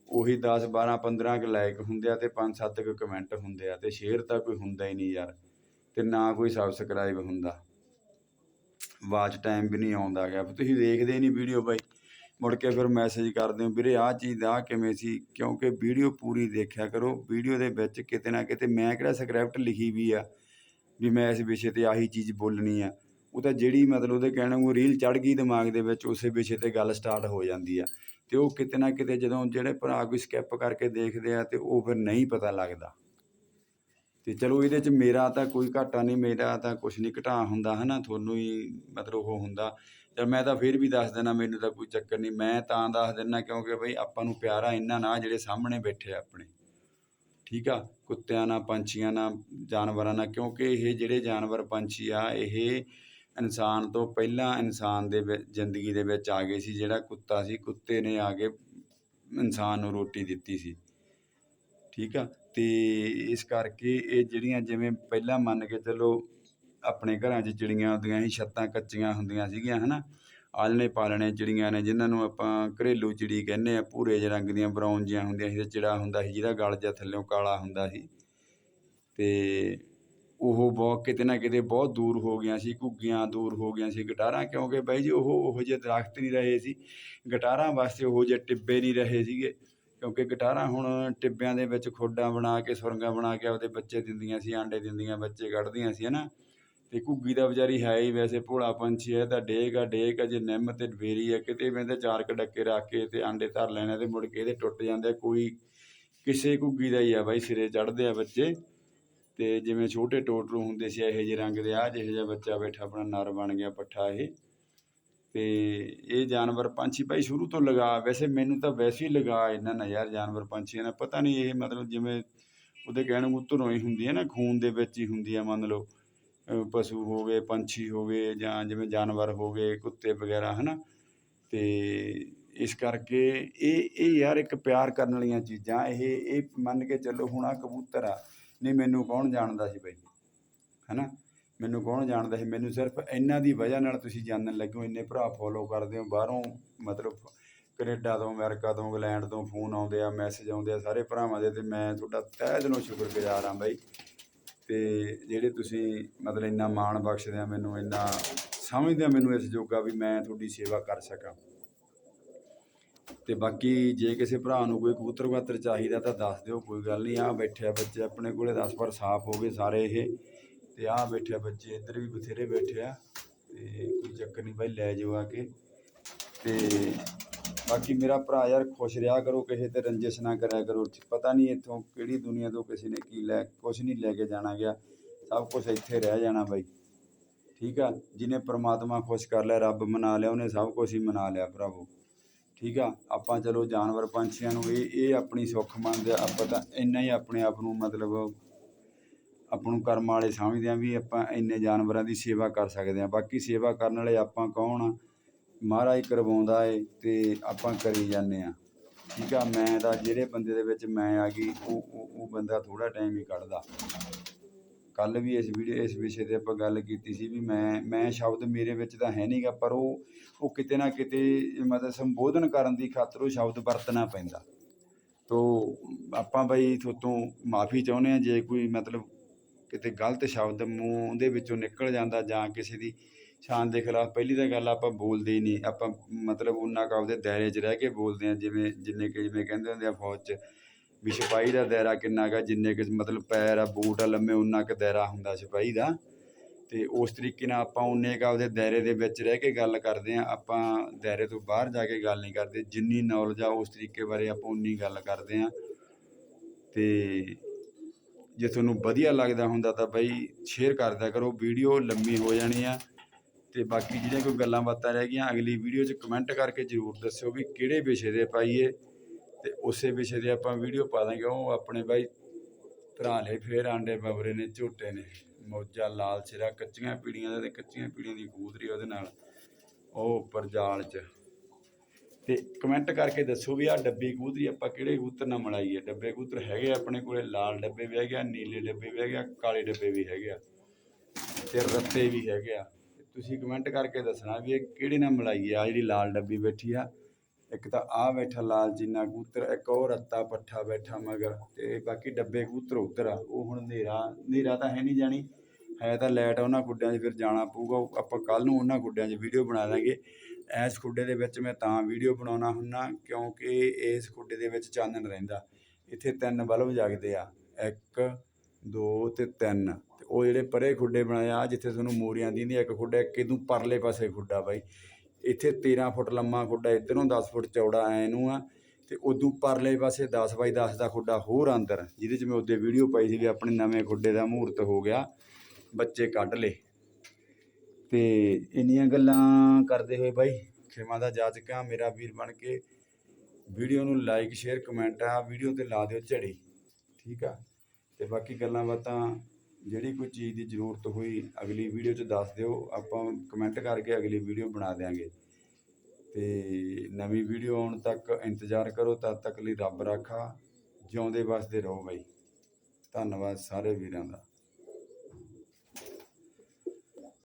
ਉਹੀ 10 12 15 ਕੁ ਲਾਈਕ ਹੁੰਦੇ ਆ ਅਤੇ 5 7 ਕੁ ਕਮੈਂਟ ਹੁੰਦੇ ਆ ਅਤੇ ਸ਼ੇਅਰ ਤਾਂ ਕੋਈ ਹੁੰਦਾ ਹੀ ਨਹੀਂ ਯਾਰ ਅਤੇ ਨਾ ਕੋਈ ਸਬਸਕ੍ਰਾਈਬ ਹੁੰਦਾ। ਵਾਚ ਟਾਈਮ ਵੀ ਨਹੀਂ ਆਉਂਦਾ ਗਿਆ ਤੁਸੀਂ ਦੇਖਦੇ ਨਹੀਂ ਵੀਡੀਓ ਬਾਈ। ਮੁੜ ਕੇ ਫਿਰ ਮੈਸੇਜ ਕਰਦੇ ਹੋ, ਵੀਰੇ ਆਹ ਚੀਜ਼ ਦਾ ਕਿਵੇਂ ਸੀ? ਕਿਉਂਕਿ ਵੀਡੀਓ ਪੂਰੀ ਦੇਖਿਆ ਕਰੋ, ਵੀਡੀਓ ਦੇ ਵਿੱਚ ਕਿਤੇ ਨਾ ਕਿਤੇ ਮੈਂ ਕਿਹੜਾ ਸਕ੍ਰਿਪਟ ਲਿਖੀ ਵੀ ਆ, ਵੀ ਮੈਂ ਇਸ ਵਿਸ਼ੇ ਤੇ ਆਹੀ ਚੀਜ਼ ਬੋਲਣੀ ਆ। ਉਹ ਤਾਂ ਜਿਹੜੀ ਮਤਲਬ ਉਹਦੇ ਕਹਿਣ ਨੂੰ ਰੀਲ ਚੜ ਗਈ ਦਿਮਾਗ ਦੇ ਵਿੱਚ, ਉਸੇ ਵਿਸ਼ੇ ਤੇ ਗੱਲ ਸਟਾਰਟ ਹੋ ਜਾਂਦੀ ਆ। ਤੇ ਉਹ ਕਿਤੇ ਨਾ ਕਿਤੇ ਜਦੋਂ ਜਿਹੜੇ ਭਰਾ ਕੋਈ ਸਕਿਪ ਕਰਕੇ ਦੇਖਦੇ ਆ ਤੇ ਉਹ ਫਿਰ ਨਹੀਂ ਪਤਾ ਲੱਗਦਾ। ਤੇ ਚਲੋ ਇਹਦੇ ਚ ਮੇਰਾ ਤਾਂ ਕੋਈ ਘਾਟਾ ਨਹੀਂ, ਮੇਰਾ ਤਾਂ ਕੁਝ ਨਹੀਂ, ਘਟਾ ਹੁੰਦਾ ਹਨਾ, ਤੁਹਾਨੂੰ ਹੀ ਮਤਲਬ ਉਹ ਹੁੰਦਾ। ਚਲ ਮੈਂ ਤਾਂ ਫਿਰ ਵੀ ਦੱਸ ਦਿੰਦਾ, ਮੈਨੂੰ ਤਾਂ ਕੋਈ ਚੱਕਰ ਨਹੀਂ। ਮੈਂ ਤਾਂ ਦੱਸ ਦਿੰਦਾ ਕਿਉਂਕਿ ਬਈ ਆਪਾਂ ਨੂੰ ਪਿਆਰਾ ਇੰਨਾ ਨਾ ਜਿਹੜੇ ਸਾਹਮਣੇ ਬੈਠੇ ਆ ਆਪਣੇ। ਠੀਕ ਆ? ਕੁੱਤਿਆਂ ਨਾਲ, ਪੰਛੀਆਂ ਨਾਲ, ਜਾਨਵਰਾਂ ਨਾਲ, ਕਿਉਂਕਿ ਇਹ ਜਿਹੜੇ ਜਾਨਵਰ, ਪੰਛੀ ਆ, ਇਹ ਇਨਸਾਨ ਤੋਂ ਪਹਿਲਾਂ ਇਨਸਾਨ ਦੇ ਜ਼ਿੰਦਗੀ ਦੇ ਵਿੱਚ ਆ ਗਏ ਸੀ। ਜਿਹੜਾ ਕੁੱਤਾ ਸੀ, ਕੁੱਤੇ ਨੇ ਆ ਕੇ ਇਨਸਾਨ ਨੂੰ ਰੋਟੀ ਦਿੱਤੀ ਸੀ। ਠੀਕ ਆ? ਤੇ ਇਸ ਕਰਕੇ ਇਹ ਜਿਹੜੀਆਂ ਜਿਵੇਂ ਪਹਿਲਾਂ ਮੰਨ ਕੇ ਚੱਲੋ ਆਪਣੇ ਘਰਾਂ 'ਚ ਚਿੜੀਆਂ ਹੁੰਦੀਆਂ ਸੀ, ਛੱਤਾਂ ਕੱਚੀਆਂ ਹੁੰਦੀਆਂ ਸੀਗੀਆਂ, ਹਨਾ? ਆਲਣੇ ਪਾਲਣੇ ਚਿੜੀਆਂ ਨੇ, ਜਿਨ੍ਹਾਂ ਨੂੰ ਆਪਾਂ ਘਰੇਲੂ ਚਿੜੀ ਕਹਿੰਦੇ ਆ, ਭੂਰੇ ਜਿਹੇ ਰੰਗ ਦੀਆਂ, ਬਰਾਊਨ ਜਿਹੀਆਂ ਹੁੰਦੀਆਂ ਸੀ ਤੇ ਚਿੜਾ ਹੁੰਦਾ ਸੀ, ਜਿਹਦਾ ਗਲ ਜਿਹਾ ਥੱਲੇੋਂ ਕਾਲਾ ਹੁੰਦਾ ਸੀ। ਤੇ ਉਹ ਬਹੁਤ ਕਿਤੇ ਨਾ ਕਿਤੇ ਬਹੁਤ ਦੂਰ ਹੋ ਗਈਆਂ ਸੀ, ਘੁੱਗੀਆਂ ਦੂਰ ਹੋ ਗਈਆਂ ਸੀ, ਗਟਾਰਾਂ, ਕਿਉਂਕਿ ਬਾਈ ਜੀ ਉਹ ਉਹੋ ਜਿਹੇ ਦਰਖਤ ਨਹੀਂ ਰਹੇ ਸੀ। ਗਟਾਰਾਂ ਵਾਸਤੇ ਉਹੋ ਜਿਹੇ ਟਿੱਬੇ ਨਹੀਂ ਰਹੇ ਸੀਗੇ, ਕਿਉਂਕਿ ਗਟਾਰਾਂ ਹੁਣ ਟਿੱਬਿਆਂ ਦੇ ਵਿੱਚ ਖੋਡਾਂ ਬਣਾ ਕੇ, ਸੁਰੰਗਾਂ ਬਣਾ ਕੇ ਆਪਦੇ ਬੱਚੇ ਦਿੰਦੀਆਂ ਸੀ, ਆਂਡੇ ਦਿੰਦੀਆਂ, ਬੱਚੇ ਕੱਢਦੀਆਂ ਸੀ, ਹਨਾ? ਤੇ ਘੁੱਗੀ ਦਾ ਵਿਚਾਰੀ ਹੈ ਹੀ ਵੈਸੇ ਭੋਲਾ ਪੰਛੀ ਹੈ ਤਾਂ ਡੇਕ ਆ ਡੇਕ ਆ, ਜੇ ਨਿੰਮ ਤੇ ਬੇਰੀ ਆ, ਕਿਤੇ ਵੀ ਇਹਦੇ ਚਾਰ ਕੁ ਰੱਖ ਕੇ ਤੇ ਆਂਡੇ ਧਰ ਲੈਣੇ ਤੇ ਮੁੜ ਕੇ ਇਹਦੇ ਟੁੱਟ ਜਾਂਦੇ ਕੋਈ ਕਿਸੇ ਘੁੱਗੀ ਦਾ ਹੀ ਆ ਬਾਈ, ਸਿਰੇ ਚੜਦੇ ਆ ਬੱਚੇ। ਤੇ ਜਿਵੇਂ ਛੋਟੇ ਟੋਟਰੂ ਹੁੰਦੇ ਸੀ, ਇਹੋ ਜਿਹੇ ਰੰਗ ਦੇ ਆ ਜਿਹੋ ਜਿਹਾ ਬੱਚਾ ਬੈਠਾ, ਆਪਣਾ ਨਰ ਬਣ ਗਿਆ ਪੱਠਾ ਇਹ। ਤੇ ਇਹ ਜਾਨਵਰ ਪੰਛੀ ਭਾਈ ਸ਼ੁਰੂ ਤੋਂ ਲਗਾ, ਵੈਸੇ ਮੈਨੂੰ ਤਾਂ ਵੈਸੇ ਹੀ ਲਗਾ ਇਹਨਾਂ ਨਾਲ ਯਾਰ ਜਾਨਵਰ ਪੰਛੀਆਂ ਨਾਲ ਪਤਾ ਨਹੀਂ ਇਹ ਮਤਲਬ ਜਿਵੇਂ ਉਹਦੇ ਕਹਿਣ ਨੂੰ ਧੁਰੋਂ ਹੀ ਹੁੰਦੀ ਹੈ ਨਾ, ਖੂਨ ਦੇ ਵਿੱਚ ਹੀ ਹੁੰਦੀ ਆ ਮੰਨ ਲਓ। ਪਸ਼ੂ ਹੋ ਗਏ ਪੰਛੀ ਹੋ ਗਏ ਜਾਂ ਜਿਵੇਂ ਜਾਨਵਰ ਹੋ ਗਏ ਕੁੱਤੇ ਵਗੈਰਾ ਹੈ ਨਾ ਅਤੇ ਇਸ ਕਰਕੇ ਇਹ ਇਹ ਯਾਰ ਇੱਕ ਪਿਆਰ ਕਰਨ ਵਾਲੀਆਂ ਚੀਜ਼ਾਂ, ਇਹ ਇਹ ਮੰਨ ਕੇ ਚੱਲੋ ਹੁਣ ਆ ਕਬੂਤਰ ਆ, ਨਹੀਂ ਮੈਨੂੰ ਕੌਣ ਜਾਣਦਾ ਸੀ ਬਈ? ਹਨਾ? ਮੈਨੂੰ ਕੌਣ ਜਾਣਦਾ ਸੀ? ਮੈਨੂੰ ਸਿਰਫ ਇਹਨਾਂ ਦੀ ਵਜ੍ਹਾ ਨਾਲ ਤੁਸੀਂ ਜਾਣਨ ਲੱਗੇ ਹੋ, ਇੰਨੇ ਭਰਾ ਫੋਲੋ ਕਰਦੇ ਹੋ, ਬਾਹਰੋਂ ਮਤਲਬ ਕੈਨੇਡਾ ਤੋਂ, ਅਮਰੀਕਾ ਤੋਂ, ਇੰਗਲੈਂਡ ਤੋਂ ਫੋਨ ਆਉਂਦੇ ਆ ਮੈਸੇਜ ਆਉਂਦੇ ਆ ਸਾਰੇ ਭਰਾਵਾਂ ਦੇ, ਤੇ ਮੈਂ ਤੁਹਾਡਾ ਤਹਿ ਦਿਲੋਂ ਸ਼ੁਕਰਗੁਜ਼ਾਰ ਹਾਂ ਬਾਈ। ਤੇ ਜਿਹੜੇ ਤੁਸੀਂ ਮਤਲਬ ਇੰਨਾ ਮਾਣ ਬਖਸ਼ਦੇ ਆ ਮੈਨੂੰ, ਇੰਨਾ ਸਮਝਦੇ ਆ ਮੈਨੂੰ ਇਸ ਜੋਗਾ ਵੀ ਮੈਂ ਤੁਹਾਡੀ ਸੇਵਾ ਕਰ ਸਕਾਂ। ਤੇ ਬਾਕੀ ਜੇ ਕਿਸੇ ਭਰਾ ਨੂੰ ਕੋਈ ਕਬੂਤਰ ਕਬੂਤਰ ਚਾਹੀਦਾ ਤਾਂ ਦੱਸ ਦਿਓ, ਕੋਈ ਗੱਲ ਨਹੀਂ ਆ ਬੈਠੇ ਆ ਬੱਚੇ ਆਪਣੇ ਕੋਲੇ 10 ਪਰ ਸਾਫ਼ ਹੋ ਗਏ ਸਾਰੇ ਇਹ। ਤੇ ਆ ਬੈਠੇ ਬੱਚੇ, ਇੱਧਰ ਵੀ ਬਥੇਰੇ ਬੈਠੇ ਆ। ਤੇ ਕੋਈ ਚੱਕਰ ਨਹੀਂ ਭਾਈ ਲੈ ਜਾਓ ਆ ਕੇ। ਤੇ ਬਾਕੀ ਮੇਰਾ ਭਰਾ ਯਾਰ ਖੁਸ਼ ਰਿਹਾ ਕਰੋ, ਕਿਸੇ ਤੇ ਰੰਜਿਸ਼ ਨਾ ਕਰਿਆ ਕਰੋ। ਪਤਾ ਨਹੀਂ ਇੱਥੋਂ ਕਿਹੜੀ ਦੁਨੀਆ ਤੋਂ ਕਿਸੇ ਨੇ ਕੀ ਲੈ, ਕੁਛ ਨਹੀਂ ਲੈ ਕੇ ਜਾਣਾ ਗਿਆ। ਸਭ ਕੁਝ ਇੱਥੇ ਰਹਿ ਜਾਣਾ ਬਾਈ। ਠੀਕ ਆ? ਜਿਹਨੇ ਪ੍ਰਮਾਤਮਾ ਖੁਸ਼ ਕਰ ਲਿਆ, ਰੱਬ ਮਨਾ ਲਿਆ, ਉਹਨੇ ਸਭ ਕੁਝ ਹੀ ਮਨਾ ਲਿਆ ਭਰਾਵੋ ਠੀਕ ਆ? ਆਪਾਂ ਚਲੋ ਜਾਨਵਰ ਪੰਛੀਆਂ ਨੂੰ ਇਹ ਇਹ ਆਪਣੀ ਸੁੱਖ ਮੰਨਦੇ ਆ। ਆਪਾਂ ਤਾਂ ਇੰਨਾ ਹੀ ਆਪਣੇ ਆਪ ਨੂੰ ਮਤਲਬ ਆਪਾਂ ਨੂੰ ਕਰਮ ਵਾਲੇ ਸਮਝਦੇ ਆ ਵੀ ਆਪਾਂ ਇੰਨੇ ਜਾਨਵਰਾਂ ਦੀ ਸੇਵਾ ਕਰ ਸਕਦੇ ਆ। ਬਾਕੀ ਸੇਵਾ ਕਰਨ ਵਾਲੇ ਆਪਾਂ ਕੌਣ ਆ? ਮਹਾਰਾਜ ਕਰਵਾਉਂਦਾ ਏ ਅਤੇ ਆਪਾਂ ਕਰੀ ਜਾਂਦੇ ਹਾਂ। ਠੀਕ ਆ, ਮੈਂ ਤਾਂ ਜਿਹੜੇ ਬੰਦੇ ਦੇ ਵਿੱਚ ਮੈਂ ਆ ਗਈ, ਉਹ ਉਹ ਉਹ ਬੰਦਾ ਥੋੜ੍ਹਾ ਟਾਈਮ ਹੀ ਕੱਢਦਾ। ਕੱਲ ਵੀ ਇਸ ਵੀਡੀਓ, ਇਸ ਵਿਸ਼ੇ ਤੇ ਆਪਾਂ ਗੱਲ ਕੀਤੀ ਸੀ ਵੀ ਮੈਂ ਮੈਂ ਸ਼ਬਦ ਮੇਰੇ ਵਿੱਚ ਤਾਂ ਹੈ ਨਹੀਂਗਾ, ਪਰ ਉਹ ਉਹ ਕਿਤੇ ਨਾ ਕਿਤੇ ਮਤਲਬ ਸੰਬੋਧਨ ਕਰਨ ਦੀ ਖਾਤਰ ਉਹ ਸ਼ਬਦ ਵਰਤਣਾ ਪੈਂਦਾ। ਤੋ ਆਪਾਂ ਬਈ ਤੋਂ ਮਾਫੀ ਚਾਹੁੰਦੇ ਆ ਜੇ ਕੋਈ ਮਤਲਬ ਕਿਤੇ ਗਲਤ ਸ਼ਬਦ ਮੂੰਹ ਦੇ ਵਿੱਚੋਂ ਨਿਕਲ ਜਾਂਦਾ ਜਾਂ ਕਿਸੇ ਦੀ ਸ਼ਾਨ ਦੇ ਖਿਲਾਫ ਪਹਿਲੀ ਤਾਂ ਗੱਲ ਆਪਾਂ ਬੋਲਦੇ ਹੀ ਨਹੀਂ, ਆਪਾਂ ਮਤਲਬ ਉਹਨਾਂ ਕੁ ਆਪਦੇ ਦਾਇਰੇ 'ਚ ਰਹਿ ਕੇ ਬੋਲਦੇ ਆ ਜਿਵੇਂ ਜਿੰਨੇ ਕਿ ਜਿਵੇਂ ਕਹਿੰਦੇ ਹੁੰਦੇ ਆ ਫੌਜ 'ਚ, ਵੀ ਸਿਪਾਹੀ ਦਾ ਦਾਇਰਾ ਕਿੰਨਾ ਗਾ ਜਿੰਨੇ ਕਿ ਮਤਲਬ ਪੈਰ ਆ, ਬੂਟ ਆ, ਲੰਮੇ ਉਹਨਾਂ ਕੁ ਦਾਇਰਾ ਹੁੰਦਾ ਸਿਪਾਹੀ ਦਾ। ਤੇ ਉਸ ਤਰੀਕੇ ਨਾਲ ਆਪਾਂ ਉਨੇ ਕੁ ਆਪਦੇ ਦਾਇਰੇ ਦੇ ਵਿੱਚ ਰਹਿ ਕੇ ਗੱਲ ਕਰਦੇ ਆ ਆਪਾਂ ਦਾਇਰੇ ਤੋਂ ਬਾਹਰ ਜਾ ਕੇ ਗੱਲ ਨਹੀਂ ਕਰਦੇ, ਜਿੰਨੀ ਨੌਲੇਜ ਆ ਉਸ ਤਰੀਕੇ ਬਾਰੇ ਆਪਾਂ ਉਨੀ ਗੱਲ ਕਰਦੇ ਆ ਤੇ ਜੇ ਤੁਹਾਨੂੰ ਵਧੀਆ ਲੱਗਦਾ ਹੁੰਦਾ ਤਾਂ ਬਈ ਸ਼ੇਅਰ ਕਰ ਕਰੋ, ਵੀਡੀਓ ਲੰਮੀ ਹੋ ਜਾਣੀ ਆ। ਤੇ ਬਾਕੀ ਜਿਹੜੀਆਂ ਕੋਈ ਗੱਲਾਂ ਬਾਤਾਂ ਰਹਿ ਗਈਆਂ, ਅਗਲੀ ਵੀਡੀਓ 'ਚ ਕਮੈਂਟ ਕਰਕੇ ਜ਼ਰੂਰ ਦੱਸਿਓ ਵੀ ਕਿਹੜੇ ਵਿਸ਼ੇ ਦੇ ਪਾਈਏ ਤੇ ਉਸੇ ਵਿਸ਼ੇ ਦੇ ਆਪਾਂ ਵੀਡੀਓ ਪਾ ਦਾਂਗੇ, ਉਹ ਆਪਣੇ ਬਾਈ ਭਰਾ ਲਏ ਫੇਰ ਆਂਡੇ ਬਬਰੇ ਨੇ, ਝੋਟੇ ਨੇ, ਮੌਜਾ ਲਾਲ ਸਿਰਾ, ਕੱਚੀਆਂ ਪੀੜੀਆਂ ਦਾ ਤੇ ਕੱਚੀਆਂ ਪੀੜੀਆਂ ਦੀ ਕੂਦਰੀ ਉਹਦੇ ਨਾਲ, ਉਹ ਉੱਪਰ ਜਾਲ 'ਚ। ਤੇ ਕਮੈਂਟ ਕਰਕੇ ਦੱਸੋ ਵੀ ਆ ਡੱਬੀ ਕਬੂਤਰੀ ਆਪਾਂ ਕਿਹੜੇ ਕੂਤਰ ਨਾਲ ਮਲਾਈਏ ਡੱਬੇ ਕੂਤਰ ਹੈਗੇ ਆ ਆਪਣੇ ਕੋਲੇ, ਲਾਲ ਡੱਬੇ ਵੀ ਹੈਗੇ ਆ, ਨੀਲੇ ਡੱਬੇ ਵੀ ਹੈਗੇ ਆ, ਕਾਲੇ ਡੱਬੇ ਵੀ ਹੈਗੇ ਆ, ਤੇ ਰੱਤੇ ਵੀ ਹੈਗੇ ਆ। ਤੁਸੀਂ ਕਮੈਂਟ ਕਰਕੇ ਦੱਸਣਾ ਵੀ ਇਹ ਕਿਹੜੇ ਨਾਲ ਮਲਾਈਏ ਆ ਜਿਹੜੀ ਲਾਲ ਡੱਬੀ ਬੈਠੀ ਆ, ਇੱਕ ਤਾਂ ਆ ਬੈਠਾ ਲਾਲ ਜੀਨਾ ਕਬੂਤਰ, ਇੱਕ ਉਹ ਰੱਤਾ ਪੱਠਾ ਬੈਠਾ ਮਗਰ ਤੇ ਬਾਕੀ ਡੱਬੇ ਕਬੂਤਰ ਉੱਧਰ ਆ, ਉਹ ਹੁਣ ਹਨੇਰਾ ਹਨੇਰਾ ਤਾਂ ਹੈ ਨਹੀਂ ਜਾਣੀ, ਹੈ ਤਾਂ ਲੈਟ ਉਹਨਾਂ ਗੁੱਡਿਆਂ 'ਚ ਫਿਰ ਜਾਣਾ ਪਊਗਾ, ਉਹ ਆਪਾਂ ਕੱਲ ਨੂੰ ਉਹਨਾਂ ਗੁੱਡਿਆਂ 'ਚ ਵੀਡੀਓ ਬਣਾ ਦਾਂਗੇ ਇਸ ਖੁੱਡੇ ਦੇ ਵਿੱਚ ਮੈਂ ਤਾਂ ਵੀਡੀਓ ਬਣਾਉਣਾ ਹੁੰਨਾ, ਕਿਉਂਕਿ ਇਸ ਖੁੱਡੇ ਦੇ ਵਿੱਚ ਚਾਨਣ ਰਹਿੰਦਾ। ਇੱਥੇ ਤਿੰਨ ਬਲਬ ਜਗਦੇ ਆ, ਇੱਕ, ਦੋ ਤੇ ਤਿੰਨ। ਉਹ ਜਿਹੜੇ ਪਰੇ ਖੁੱਡੇ ਬਣਾਏ ਆ, ਜਿੱਥੇ ਤੁਹਾਨੂੰ ਮੋਰੀਆਂ ਦੀਂਦੀਆਂ, ਇੱਕ ਖੁੱਡਾ, ਇੱਕ ਇਹਨੂੰ ਪਰਲੇ ਪਾਸੇ ਖੁੱਡਾ ਬਾਈ। ਇੱਥੇ 13 ਫੁੱਟ ਲੰਮਾ ਖੁੱਡਾ, ਇੱਧਰੋਂ 10 ਫੁੱਟ ਚੌੜਾ ਐ ਨੂੰ ਆ, ਤੇ ਉਦੋਂ ਪਰਲੇ ਪਾਸੇ 10 ਬਾਈ 10 ਦਾ ਖੁੱਡਾ ਹੋਰ ਅੰਦਰ, ਜਿਹਦੇ 'ਚ ਮੈਂ ਉਹਦੇ ਵੀਡੀਓ ਪਾਈ ਸੀ ਵੀ ਆਪਣੇ ਨਵੇਂ ਖੁੱਡੇ ਦਾ ਮਹੂਰਤ ਹੋ ਗਿਆ, ਬੱਚੇ ਕੱਢ ਲਏ। ਤੇ ਇੰਨੀਆਂ ਗੱਲਾਂ ਕਰਦੇ ਹੋਏ ਬਾਈ, ਖਿਮਾ ਦਾ ਜਾਚਕਾ ਮੇਰਾ ਵੀਰ ਬਣ ਕੇ। ਵੀਡੀਓ ਨੂੰ ਲਾਈਕ, ਸ਼ੇਅਰ, ਕਮੈਂਟ ਆ, ਵੀਡੀਓ ਤੇ ਲਾ ਦਿਓ ਝੜੀ, ਠੀਕ ਆ? ਤੇ ਬਾਕੀ ਗੱਲਾਂ ਬਾਤਾਂ ਜਿਹੜੀ ਕੋਈ ਚੀਜ਼ ਦੀ ਜ਼ਰੂਰਤ ਹੋਈ, ਅਗਲੀ ਵੀਡੀਓ 'ਚ ਦੱਸ ਦਿਓ, ਆਪਾਂ ਕਮੈਂਟ ਕਰਕੇ ਅਗਲੀ ਵੀਡੀਓ ਬਣਾ ਦਿਆਂਗੇ। ਤੇ ਨਵੀਂ ਵੀਡੀਓ ਆਉਣ ਤੱਕ ਇੰਤਜ਼ਾਰ ਕਰੋ, ਤਦ ਤੱਕ ਲਈ ਰੱਬ ਰਾਖਾ, ਜਿਉਂਦੇ ਵਸਦੇ ਰਹੋ ਬਾਈ। ਧੰਨਵਾਦ ਸਾਰੇ ਵੀਰਾਂ ਦਾ।